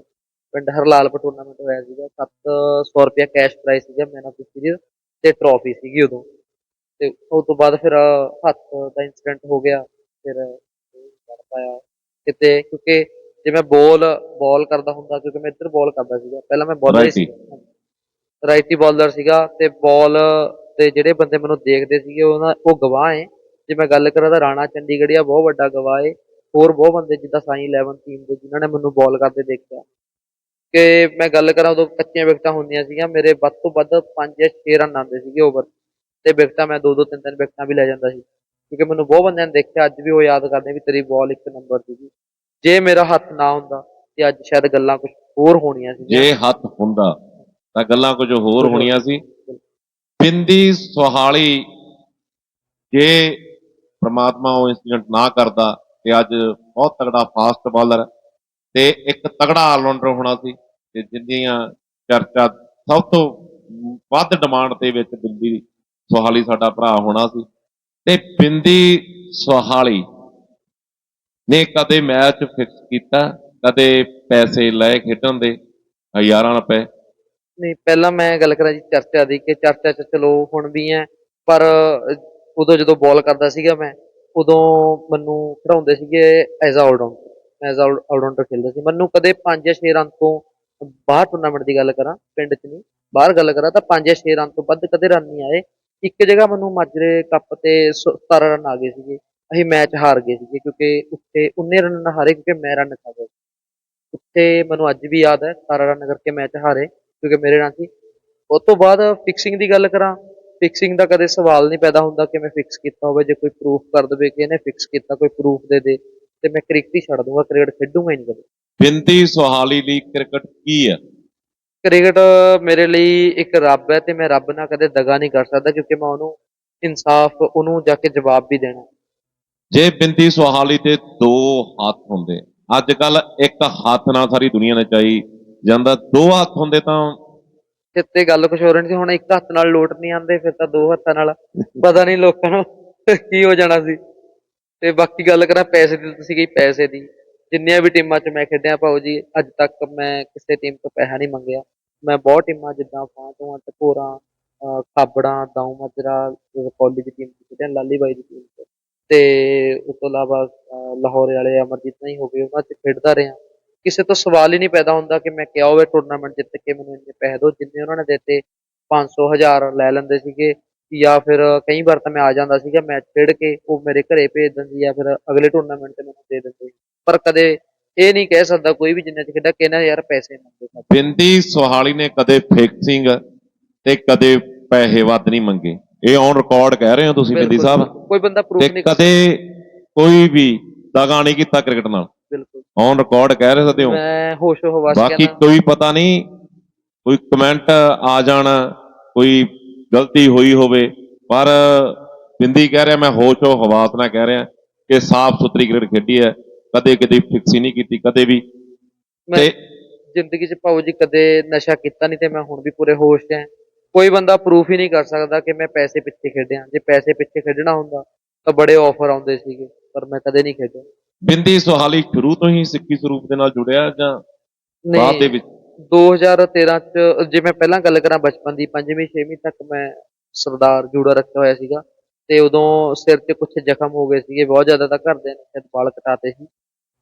ਪਿੰਡ ਹਰਲਾਲਪੁਰ ਟੂਰਨਾਮੈਂਟ ਹੋਇਆ ਸੀਗਾ। 700 ਰੁਪਇਆ ਕੈਸ਼ ਪ੍ਰਾਈਜ਼ ਸੀਗਾ ਮੈਨ ਆਫ ਦੀ ਸੀਰੀਜ਼ ਤੇ ਟਰੋਫੀ ਸੀਗੀ ਉਦੋਂ। ਤੇ ਉਸ ਤੋਂ ਬਾਅਦ ਫਿਰ ਹੱਥ ਦਾ ਇਨਸੀਡੈਂਟ ਹੋ ਗਿਆ ਫਿਰ ਕਰ ਪਾਇਆ। ਕਿਤੇ ਕਿਉਂਕਿ ਜੇ ਮੈਂ ਬੋਲ ਬਾਲ ਕਰਦਾ ਹੁੰਦਾ ਕਿਉਂਕਿ ਮੈਂ ਇੱਧਰ ਬਾਲ ਕਰਦਾ ਸੀਗਾ। ਪਹਿਲਾਂ ਮੈਂ ਬੋਲਰ. ਸੀ ਰਾਈਟੀ ਬੋਲਰ ਸੀਗਾ ਤੇ ਬਾਲ ਤੇ ਜਿਹੜੇ ਬੰਦੇ ਮੈਨੂੰ ਦੇਖਦੇ ਸੀਗੇ ਉਹਨਾਂ ਉਹ ਗਵਾਹ ਹੈ ਜੇ ਮੈਂ ਗੱਲ ਕਰਾਂ ਤਾਂ ਰਾਣਾ ਚੰਡੀਗੜ੍ਹੀਆ ਬਹੁਤ ਵੱਡਾ ਗਵਾਹ ਹੈ ਹੋਰ ਬਹੁਤ ਬੰਦੇ ਜਿੱਦਾਂ ਸਾਈ 11 ਟੀਮ ਦੇ ਜਿਨ੍ਹਾਂ ਨੇ ਮੈਨੂੰ ਬਾਲ ਕਰਦੇ ਦੇਖਿਆ। ਕਿ ਮੈਂ ਗੱਲ ਕਰਾਂ ਉਦੋਂ ਕੱਚੀਆਂ ਵਿਕਟਾਂ ਹੁੰਦੀਆਂ ਸੀਗੀਆਂ, ਮੇਰੇ ਵੱਧ ਤੋਂ ਵੱਧ 5 ਜਾਂ 6 ਰਨ ਆਉਂਦੇ ਸੀਗੇ ਓਵਰ ਤੇ ਵਿਕਟਾਂ ਮੈਂ ਦੋ ਦੋ ਤਿੰਨ ਤਿੰਨ ਵਿਕਟਾਂ ਵੀ ਲੈ ਜਾਂਦਾ ਸੀ। ਕਿਉਂਕਿ ਮੈਨੂੰ ਬਹੁਤ ਬੰਦਿਆਂ ਨੇ ਦੇਖਿਆ, ਅੱਜ ਵੀ ਉਹ ਯਾਦ ਕਰਦੇ ਵੀ ਤੇਰੀ ਬਾਲ ਇੱਕ ਨੰਬਰ ਸੀਗੀ ਜੇ ਮੇਰਾ ਹੱਥ ਨਾ ਹੁੰਦਾ ਤੇ ਅੱਜ ਸ਼ਾਇਦ ਗੱਲਾਂ ਕੁਝ ਹੋਰ ਹੋਣੀਆਂ ਸੀ। ਜੇ ਹੱਥ ਹੁੰਦਾ ਤਾਂ ਗੱਲਾਂ ਕੁਝ ਹੋਰ ਹੋਣੀਆਂ ਸੀ। ਬਿੰਦੀ ਸੁਹਾਲੀ ਜੇ ਪ੍ਰਮਾਤਮਾ ਉਹ ਇਨਸੀਡੈਂਟ ਨਾ ਕਰਦਾ ਤੇ ਅੱਜ ਬਹੁਤ ਤਗੜਾ ਫਾਸਟ ਬਾਲਰ ਤੇ ਇੱਕ ਤਗੜਾ ਆਲਰਾਊਂਡਰ ਹੋਣਾ ਸੀ ਤੇ ਜਿੰਨੀਆਂ ਚਰਚਾ ਸਭ ਤੋਂ ਵੱਧ ਡਿਮਾਂਡ ਦੇ ਵਿੱਚ ਬਿੰਦੀ ਸੁਹਾਲੀ ਸਾਡਾ ਭਰਾ ਹੋਣਾ ਸੀ ਤੇ ਬਿੰਦੀ ਸੁਹਾਲੀ ਨੇ ਕਦੇ ਮੈਚ ਫਿਕਸ ਕੀਤਾ, ਕਦੇ ਪੈਸੇ ਲਏ ਖੇਡਣ ਦੇ ਹਜ਼ਾਰਾਂ ਰੁਪਏ। ਨਹੀਂ, ਪਹਿਲਾਂ ਮੈਂ ਗੱਲ ਕਰਾਂ ਜੀ ਚਰਚਾ ਦੀ ਕਿ ਚਰਚਾ ਚ ਚਲੋ ਹੁਣ ਵੀ ਹੈ, ਪਰ ਉਦੋਂ ਜਦੋਂ ਬੋਲ ਕਰਦਾ ਸੀਗਾ ਮੈਂ ਉਦੋਂ ਮੈਨੂੰ ਖਿਡਾਉਂਦੇ ਸੀਗੇ as a allrounder as a allrounder ਖੇਡਦਾ ਸੀ। ਮੈਨੂੰ ਕਦੇ 5 ਜਾਂ 6 ਰਨ ਤੋਂ ਬਾਹਰ ਟੂਰਨਾਮੈਂਟ ਦੀ ਗੱਲ ਕਰਾਂ, ਪਿੰਡ 'ਚ ਨਹੀਂ, ਬਾਹਰ ਗੱਲ ਕਰਾਂ ਤਾਂ 5 ਜਾਂ 6 ਰਨ ਤੋਂ ਵੱਧ ਕਦੇ ਰਨ ਨਹੀਂ ਆਏ। ਇੱਕ ਜਗ੍ਹਾ ਮੈਨੂੰ ਮਾਜਰੇ ਕੱਪ ਤੇ ਸ- 17 ਰਨ ਆ ਗਏ ਸੀਗੇ। ਅਸੀਂ ਮੈਚ ਹਾਰ ਗਏ ਸੀਗੇ ਕਿਉਂਕਿ ਉੱਥੇ 19 ਰਨ ਨਾਲ ਹਾਰੇ ਕਿਉਂਕਿ ਮੈਂ ਰਨ ਖਾ ਗਿਆ। ਸੀ। ਉੱਥੇ ਮੈਨੂੰ ਅੱਜ ਵੀ ਯਾਦ ਹੈ 17 ਰਨ ਕਰਕੇ ਮੈਚ ਹਾਰੇ ਕਿਉਂਕਿ ਮੇਰੇ ਰਨ ਸੀ। ਉਸ ਤੋਂ ਬਾਅਦ ਫਿਕਸਿੰਗ ਦੀ ਗੱਲ ਕਰਾਂ ਫਿਕਸਿੰਗ ਦਾ ਕਦੇ ਸਵਾਲ ਨਹੀਂ ਪੈਦਾ ਹੁੰਦਾ ਕਿ ਮੈਂ ਫਿਕਸ ਕੀਤਾ ਹੋਵੇ ਜੇ ਕੋਈ ਪ੍ਰੂਫ ਕਰ ਦੇਵੇ ਕਿ ਇਹਨੇ ਫਿਕਸ ਕੀਤਾ ਕੋਈ ਪ੍ਰੂਫ ਦੇ ਦੇ ਤੇ ਮੈਂ ਕ੍ਰਿਕਟ ਹੀ ਛੱਡ ਦੂੰਗਾ ਕ੍ਰਿਕਟ ਖੇਡੂੰਗਾ ਹੀ ਨਹੀਂ ਕਦੇ। ਬਿੰਦੀ ਸੁਹਾਲੀ ਲਈ ਕ੍ਰਿਕਟ ਕੀ ਹੈ? ਕ੍ਰਿਕਟ ਮੇਰੇ ਲਈ ਇੱਕ ਰੱਬ ਹੈ ਤੇ ਮੈਂ ਰੱਬ ਨਾਲ ਕਦੇ ਦਗਾ ਨਹੀਂ ਕਰ ਸਕਦਾ ਕਿਉਂਕਿ ਮੈਂ ਉਹਨੂੰ ਇਨਸਾਫ ਉਹਨੂੰ ਜਾ ਕੇ ਜਵਾਬ ਵੀ ਦੇਣਾ। ਜੇ ਬਿੰਦੀ ਸੁਹਾਲੀ ਤੇ ਦੋ ਹੱਥ ਹੁੰਦੇ ਅੱਜ ਕੱਲ ਇੱਕ ਹੱਥ ਨਾਲ ਸਾਰੀ ਦੁਨੀਆ ਨੇ ਚਾਈ ਜਾਂਦਾ ਦੋ ਹੱਥ ਹੁੰਦੇ ਤਾਂ ਤੇ ਤੇ ਗੱਲ ਕੁਝ ਹੋਰ ਨਹੀਂ ਸੀ, ਹੁਣ ਇੱਕ ਹੱਥ ਨਾਲ ਲੋਟ ਨਹੀਂ ਆਉਂਦੇ, ਫਿਰ ਤਾਂ ਦੋ ਹੱਥਾਂ ਨਾਲ। ਪਤਾ ਨਹੀਂ ਲੋਕਾਂ ਨੂੰ ਕੀ ਹੋ ਜਾਣਾ ਸੀ। ਤੇ ਬਾਕੀ ਗੱਲ ਕਰਾਂ, ਪੈਸੇ ਦੀ ਤੁਸੀਂ ਗਈ ਪੈਸੇ ਦੀ। ਜਿੰਨੀਆਂ ਵੀ ਟੀਮਾਂ 'ਚ ਮੈਂ ਖੇਡਿਆ ਭਾਊ ਜੀ, ਅੱਜ ਤੱਕ ਮੈਂ ਕਿਸੇ ਟੀਮ ਤੋਂ ਪੈਸਾ ਨਹੀਂ ਮੰਗਿਆ। ਮੈਂ ਬਹੁਤ ਟੀਮਾਂ, ਜਿੱਦਾਂ ਫਾਂਟੋਆਂ ਟਕੋਰਾਂ, ਅਹ, ਖਾਬੜਾਂ, ਦਾਊ ਮਾਜਰਾ ਕਾਲਜ ਦੀ ਟੀਮ 'ਚ ਖੇਡਿਆ, ਲਾਲੀ ਬਾਈ ਦੀ ਟੀਮ 'ਚ। ਤੇ ਉਸ ਤੋਂ ਇਲਾਵਾ, ਅਹ, ਲਾਹੌਰ ਵਾਲੇ ਅਮਰਜੀਤ ਨਹੀਂ ਹੋ ਗਏ, ਉਹਨਾਂ 'ਚ ਖੇਡਦਾ ਰਿਹਾ। ਕਿਸੇ ਤੋਂ ਸਵਾਲ ਹੀ ਨਹੀਂ ਪੈਦਾ ਹੁੰਦਾ ਕਿ ਮੈਂ ਕਿਹਾ ਹੋਵੇ ਟੂਰਨਾਮੈਂਟ ਜਿੱਤ ਕੇ ਮੈਨੂੰ ਇੰਨੇ ਪੈਸੇ ਦਿਓ। ਜਿੰਨੇ ਉਹਨਾਂ ਨੇ ਦਿੱਤੇ 500 ਹਜ਼ਾਰ ਲੈ ਲੈਂਦੇ ਸੀਗੇ ਜਾਂ ਫਿਰ ਕਈ ਵਾਰ ਤਾਂ ਮੈਂ ਆ ਜਾਂਦਾ ਸੀਗਾ ਮੈਚ ਖੇਡ ਕੇ ਉਹ ਮੇਰੇ ਘਰੇ ਭੇਜ ਦਿੰਦੀ ਜਾਂ ਫਿਰ ਅਗਲੇ ਟੂਰਨਾਮੈਂਟ ਤੇ ਮੈਨੂੰ ਦੇ ਦਿੰਦੇ ਪਰ ਕਦੇ ਇਹ ਨਹੀਂ ਕਹਿ ਸਕਦਾ ਕੋਈ ਵੀ ਜਿੰਨੇ ਚ ਖੇਡਿਆ ਕਿ ਇਹਨਾਂ ਯਾਰ ਪੈਸੇ ਮੰਗੇ ਬਿੰਦੀ ਸੁਹਾਲੀ ਨੇ ਕਦੇ ਫਿਕਸਿੰਗ ਤੇ ਕਦੇ ਪੈਸੇ ਵੱਧ ਨਹੀਂ ਮੰਗੇ। ਇਹ ਔਨ ਰਿਕਾਰਡ ਕਹਿ ਰਹੇ ਹੋ ਤੁਸੀਂ ਬਿੰਦੀ ਸਾਹਿਬ। ਕੋਈ ਬੰਦਾ ਪ੍ਰੂਫ ਨਹੀਂ ਕਦੇ ਕੋਈ ਵੀ ਦਗਾ ਨਹੀਂ ਕੀਤਾ ਕ੍ਰਿਕਟ ਨਾਲ। ਬਿਲਕੁਲ। ਔਨ ਰਿਕਾਰਡ ਕਹਿ ਰਹੇ ਸਕਦੇ ਹੋ ਮੈਂ ਹੋਸ਼ੋ ਹਵਾਸ ਬਾਕੀ ਕੋਈ ਪਤਾ ਨਹੀਂ ਕੋਈ ਕਮੈਂਟ ਆ ਜਾਣ ਕੋਈ ਗਲਤੀ ਹੋਈ ਹੋਵੇ। ਪਰ ਬਿੰਦੀ ਕਹਿ ਰਿਹਾ ਮੈਂ ਹੋਸ਼ੋ ਹਵਾਸ ਨਾਲ ਕਹਿ ਰਿਹਾ ਕਿ ਸਾਫ਼ ਸੁਥਰੀ ਕ੍ਰਿਕਟ ਖੇਡੀ ਹੈ। ਕਦੇ ਕਦੇ ਫਿਕਸੀ ਨਹੀਂ ਕੀਤੀ ਕਦੇ ਵੀ। ਤੇ ਜ਼ਿੰਦਗੀ 'ਚ ਭਾਊ ਜੀ ਕਦੇ ਨਸ਼ਾ ਕੀਤਾ ਨਹੀਂ ਤੇ ਮੈਂ ਹੁਣ ਵੀ ਪੂਰੇ ਹੋਸ਼ 'ਚ ਹਾਂ। ਕੋਈ ਬੰਦਾ ਪ੍ਰੂਫ ਹੀ ਨਹੀਂ ਕਰ ਸਕਦਾ ਕਿ ਮੈਂ ਪੈਸੇ ਪਿੱਛੇ ਖੇਡਿਆ। ਜੇ ਪੈਸੇ ਪਿੱਛੇ ਖੇਡਣਾ ਹੁੰਦਾ ਤਾਂ ਬੜੇ ਆਫਰ ਆਉਂਦੇ ਸੀਗੇ ਪਰ ਮੈਂ ਕਦੇ ਨਹੀਂ ਖੇਡਿਆ। ਬਿੰਦੀ ਸੁਹਾਲੀ ਸ਼ੁਰੂ ਤੋਂ ਹੀ ਸਿੱਖੀ ਸਰੂਪ ਦੇ ਨਾਲ ਜੁੜਿਆ ਜਾਂ ਬਾਅਦ ਦੇ ਵਿੱਚ? 2013 ਚ ਜੇ ਮੈਂ ਪਹਿਲਾਂ ਗੱਲ ਕਰਾਂ ਬਚਪਨ ਦੀ 5ਵੀਂ 6ਵੀਂ ਤੱਕ ਮੈਂ ਸਰਦਾਰ ਜੂੜਾ ਰੱਖਿਆ ਹੋਇਆ ਸੀਗਾ ਤੇ ਉਦੋਂ ਸਿਰ 'ਚ ਕੁਝ ਜ਼ਖਮ ਹੋ ਗਏ ਸੀਗੇ ਬਹੁਤ ਜ਼ਿਆਦਾ ਤਾਂ ਘਰਦਿਆਂ ਨੇ ਸ਼ਾਇਦ ਵਾਲ ਕਟਾਤੇ ਸੀ।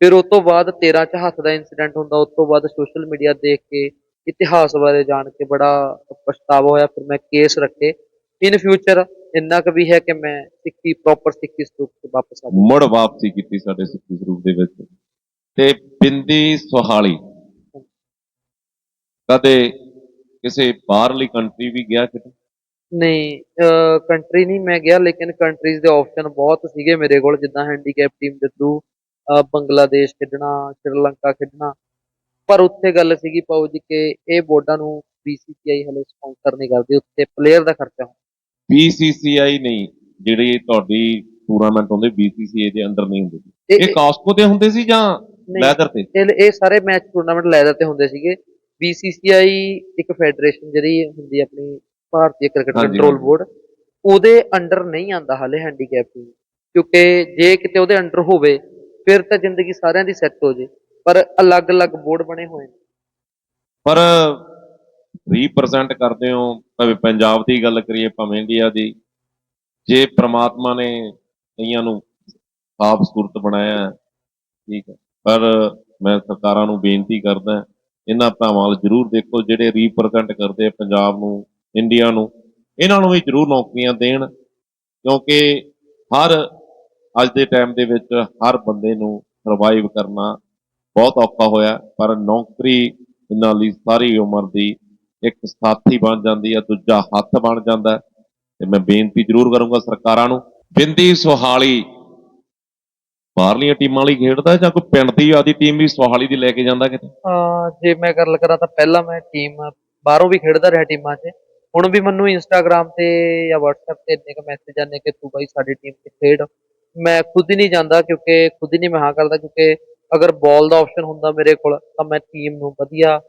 ਫਿਰ ਉਸ ਤੋਂ ਬਾਅਦ 13 ਚ ਹੱਥ ਦਾ ਇਨਸੀਡੈਂਟ ਹੁੰਦਾ ਉਸ ਤੋਂ ਬਾਅਦ ਸੋਸ਼ਲ ਮੀਡੀਆ ਦੇਖ ਕੇ ਇਤਿਹਾਸ ਬਾਰੇ ਜਾਣ ਕੇ ਬੜਾ ਪਛਤਾਵਾ ਹੋਇਆ ਫਿਰ ਮੈਂ ਕੇਸ ਰੱਖੇ। ਇਨ ਫਿਊਚਰ ਇੰਨਾ ਕੁ ਵੀ ਹੈ ਕਿ ਮੈਂ ਸਿੱਖੀ ਪ੍ਰੋਪਰ ਸਿੱਖੀ ਸਰੂਪ ਤੇ ਵਾਪਸ ਆ ਜਾਵਾਂ। ਮੁੜ ਵਾਪਸੀ ਕੀਤੀ ਸਾਡੇ ਸਿੱਖੀ ਸਰੂਪ ਦੇ ਵਿੱਚ। ਤੇ ਬਿੰਦੀ ਸੁਹਾਲੀ। ਕਦੇ ਕਿਸੇ ਬਾਹਰਲੀ ਕੰਟਰੀ ਵੀ ਗਿਆ ਕਿਤੇ? ਨਹੀਂ ਕੰਟਰੀ ਨਹੀਂ ਮੈਂ ਗਿਆ ਲੇਕਿਨ ਕੰਟਰੀਜ਼ ਦੇ ਆਪਸ਼ਨ ਬਹੁਤ ਸੀਗੇ ਮੇਰੇ ਕੋਲ ਜਿੱਦਾਂ ਹੈਂਡੀਕੈਪ ਟੀਮ ਦੇ ਥਰੂ ਬੰਗਲਾਦੇਸ਼ ਖੇਡਣਾ ਸ਼੍ਰੀਲੰਕਾ ਖੇਡਣਾ। ਪਰ ਉੱਥੇ ਗੱਲ ਸੀਗੀ ਪਾਉ ਜੀ ਕਿ ਇਹ ਬੋਰਡਾਂ ਨੂੰ BCCI ਹਲੇ ਸਪਾਂਸਰ ਨਹੀਂ ਕਰਦੀ ਉੱਥੇ ਪਲੇਅਰ ਦਾ ਖਰਚਾ ਹੁੰਦਾ। BCCI ਨਹੀਂ ਜਿਹੜੀ ਤੁਹਾਡੀ ਟੂਰਨਾਮੈਂਟ ਹੁੰਦੇ BCCI ਦੇ ਅੰਡਰ ਨਹੀਂ ਹੁੰਦੇ। ਇਹ ਕਾਸਕੋ ਤੇ ਹੁੰਦੇ ਸੀ ਜਾਂ ਲੈਦਰ ਤੇ? ਇਹ ਸਾਰੇ ਮੈਚ ਟੂਰਨਾਮੈਂਟ ਲੈਦਰ ਤੇ ਹੁੰਦੇ ਸੀਗੇ। BCCI ਇੱਕ ਫੈਡਰੇਸ਼ਨ ਜਿਹੜੀ ਹੁੰਦੀ ਆਪਣੀ ਭਾਰਤੀ ਕ੍ਰਿਕਟ ਕੰਟਰੋਲ। ਬੋਰਡ ਉਹਦੇ ਅੰਡਰ ਨਹੀਂ ਆਂਦਾ ਹਲੇ ਹੈਂਡੀਕੈਪ ਕਿਉਂਕਿ ਜੇ ਕਿਤੇ ਉਹਦੇ ਅੰਡਰ ਹੋਵੇ ਫਿਰ ਤਾਂ ਜ਼ਿੰਦਗੀ ਸਾਰਿਆਂ ਦੀ ਸੈੱਟ ਹੋ ਜੇ। ਪਰ ਅਲੱਗ-ਅਲੱਗ ਬੋਰਡ ਬਣੇ ਹੋਏ ਨੇ। ਪਰ ਰੀਪ੍ਰੈਜ਼ੈਂਟ ਕਰਦੇ ਹੋ, ਭਾਵੇਂ ਪੰਜਾਬ ਦੀ ਗੱਲ ਕਰੀਏ, ਭਾਵੇਂ ਇੰਡੀਆ ਦੀ, ਜੇ ਪ੍ਰਮਾਤਮਾ ਨੇ ਕਈਆਂ ਨੂੰ ਸਾਫ਼ ਸੂਰਤ ਬਣਾਇਆ ਠੀਕ ਹੈ, ਪਰ ਮੈਂ ਸਰਕਾਰਾਂ ਨੂੰ ਬੇਨਤੀ ਕਰਦਾ ਇਹਨਾਂ ਭਰਾਵਾਂ ਵੱਲ ਜ਼ਰੂਰ ਦੇਖੋ, ਜਿਹੜੇ ਰੀਪ੍ਰੈਜ਼ੈਂਟ ਕਰਦੇ ਪੰਜਾਬ ਨੂੰ ਇੰਡੀਆ ਨੂੰ, ਇਹਨਾਂ ਨੂੰ ਵੀ ਜ਼ਰੂਰ ਨੌਕਰੀਆਂ ਦੇਣ, ਕਿਉਂਕਿ ਹਰ ਅੱਜ ਦੇ ਟਾਈਮ ਦੇ ਵਿੱਚ ਹਰ ਬੰਦੇ ਨੂੰ ਸਰਵਾਈਵ ਕਰਨਾ ਬਹੁਤ ਔਖਾ ਹੋਇਆ, ਪਰ ਨੌਕਰੀ ਇਹਨਾਂ ਲਈ ਸਾਰੀ ਉਮਰ ਦੀ ਇੱਕ ਸਾਥੀ ਬਣ ਜਾਂਦੀ ਹੈ, ਦੂਜਾ ਹੱਥ ਬਣ ਜਾਂਦਾ ਤੇ ਮੈਂ ਬੇਨਤੀ ਜ਼ਰੂਰ ਕਰੂੰਗਾ ਸਰਕਾਰਾਂ ਨੂੰ, ਬਿੰਦੀ ਸੁਹਾਲੀ ਬਾਹਰਲੀਆਂ ਟੀਮਾਂ ਲਈ ਖੇਡਦਾ ਜਾਂ ਕੋਈ ਪਿੰਡ ਦੀ ਆਦੀ ਟੀਮ ਵੀ ਸੁਹਾਲੀ ਦੀ ਲੈ ਕੇ ਜਾਂਦਾ ਕਿਤੇ? ਅਹ ਜੇ ਮੈਂ ਗੱਲ ਕਰਾਂ ਤਾਂ ਪਹਿਲਾਂ ਮੈਂ ਟੀਮ ਬਾਹਰੋਂ ਵੀ ਖੇਡਦਾ ਰਿਹਾ ਟੀਮਾਂ 'ਚ। ਹੁਣ ਵੀ ਮੈਨੂੰ ਇੰਸਟਾਗ੍ਰam ਤੇ ਜਾਂ WhatsApp ਤੇ ਇੰਨੇ ਕੁ ਮੈਸੇਜ ਆਉਂਦੇ ਕਿ ਤੂੰ ਬਾਈ ਸਾਡੀ ਟੀਮ 'ਚ ਖੇਡ। ਮੈਂ ਖੁਦ ਹੀ ਨਹੀਂ ਜਾਂਦਾ ਕਿਉਂਕਿ, ਖੁਦ ਹੀ ਨਹੀਂ ਮੈਂ ਹਾਂ ਕਰਦਾ ਕਿਉਂਕਿ ਅਗਰ ਬਾਲ ਦਾ ਆਪਸ਼ਨ ਹੁੰਦਾ ਮੇਰੇ ਕੋਲ ਤਾਂ ਮੈਂ ਟੀਮ ਨੂੰ ਵਧੀਆ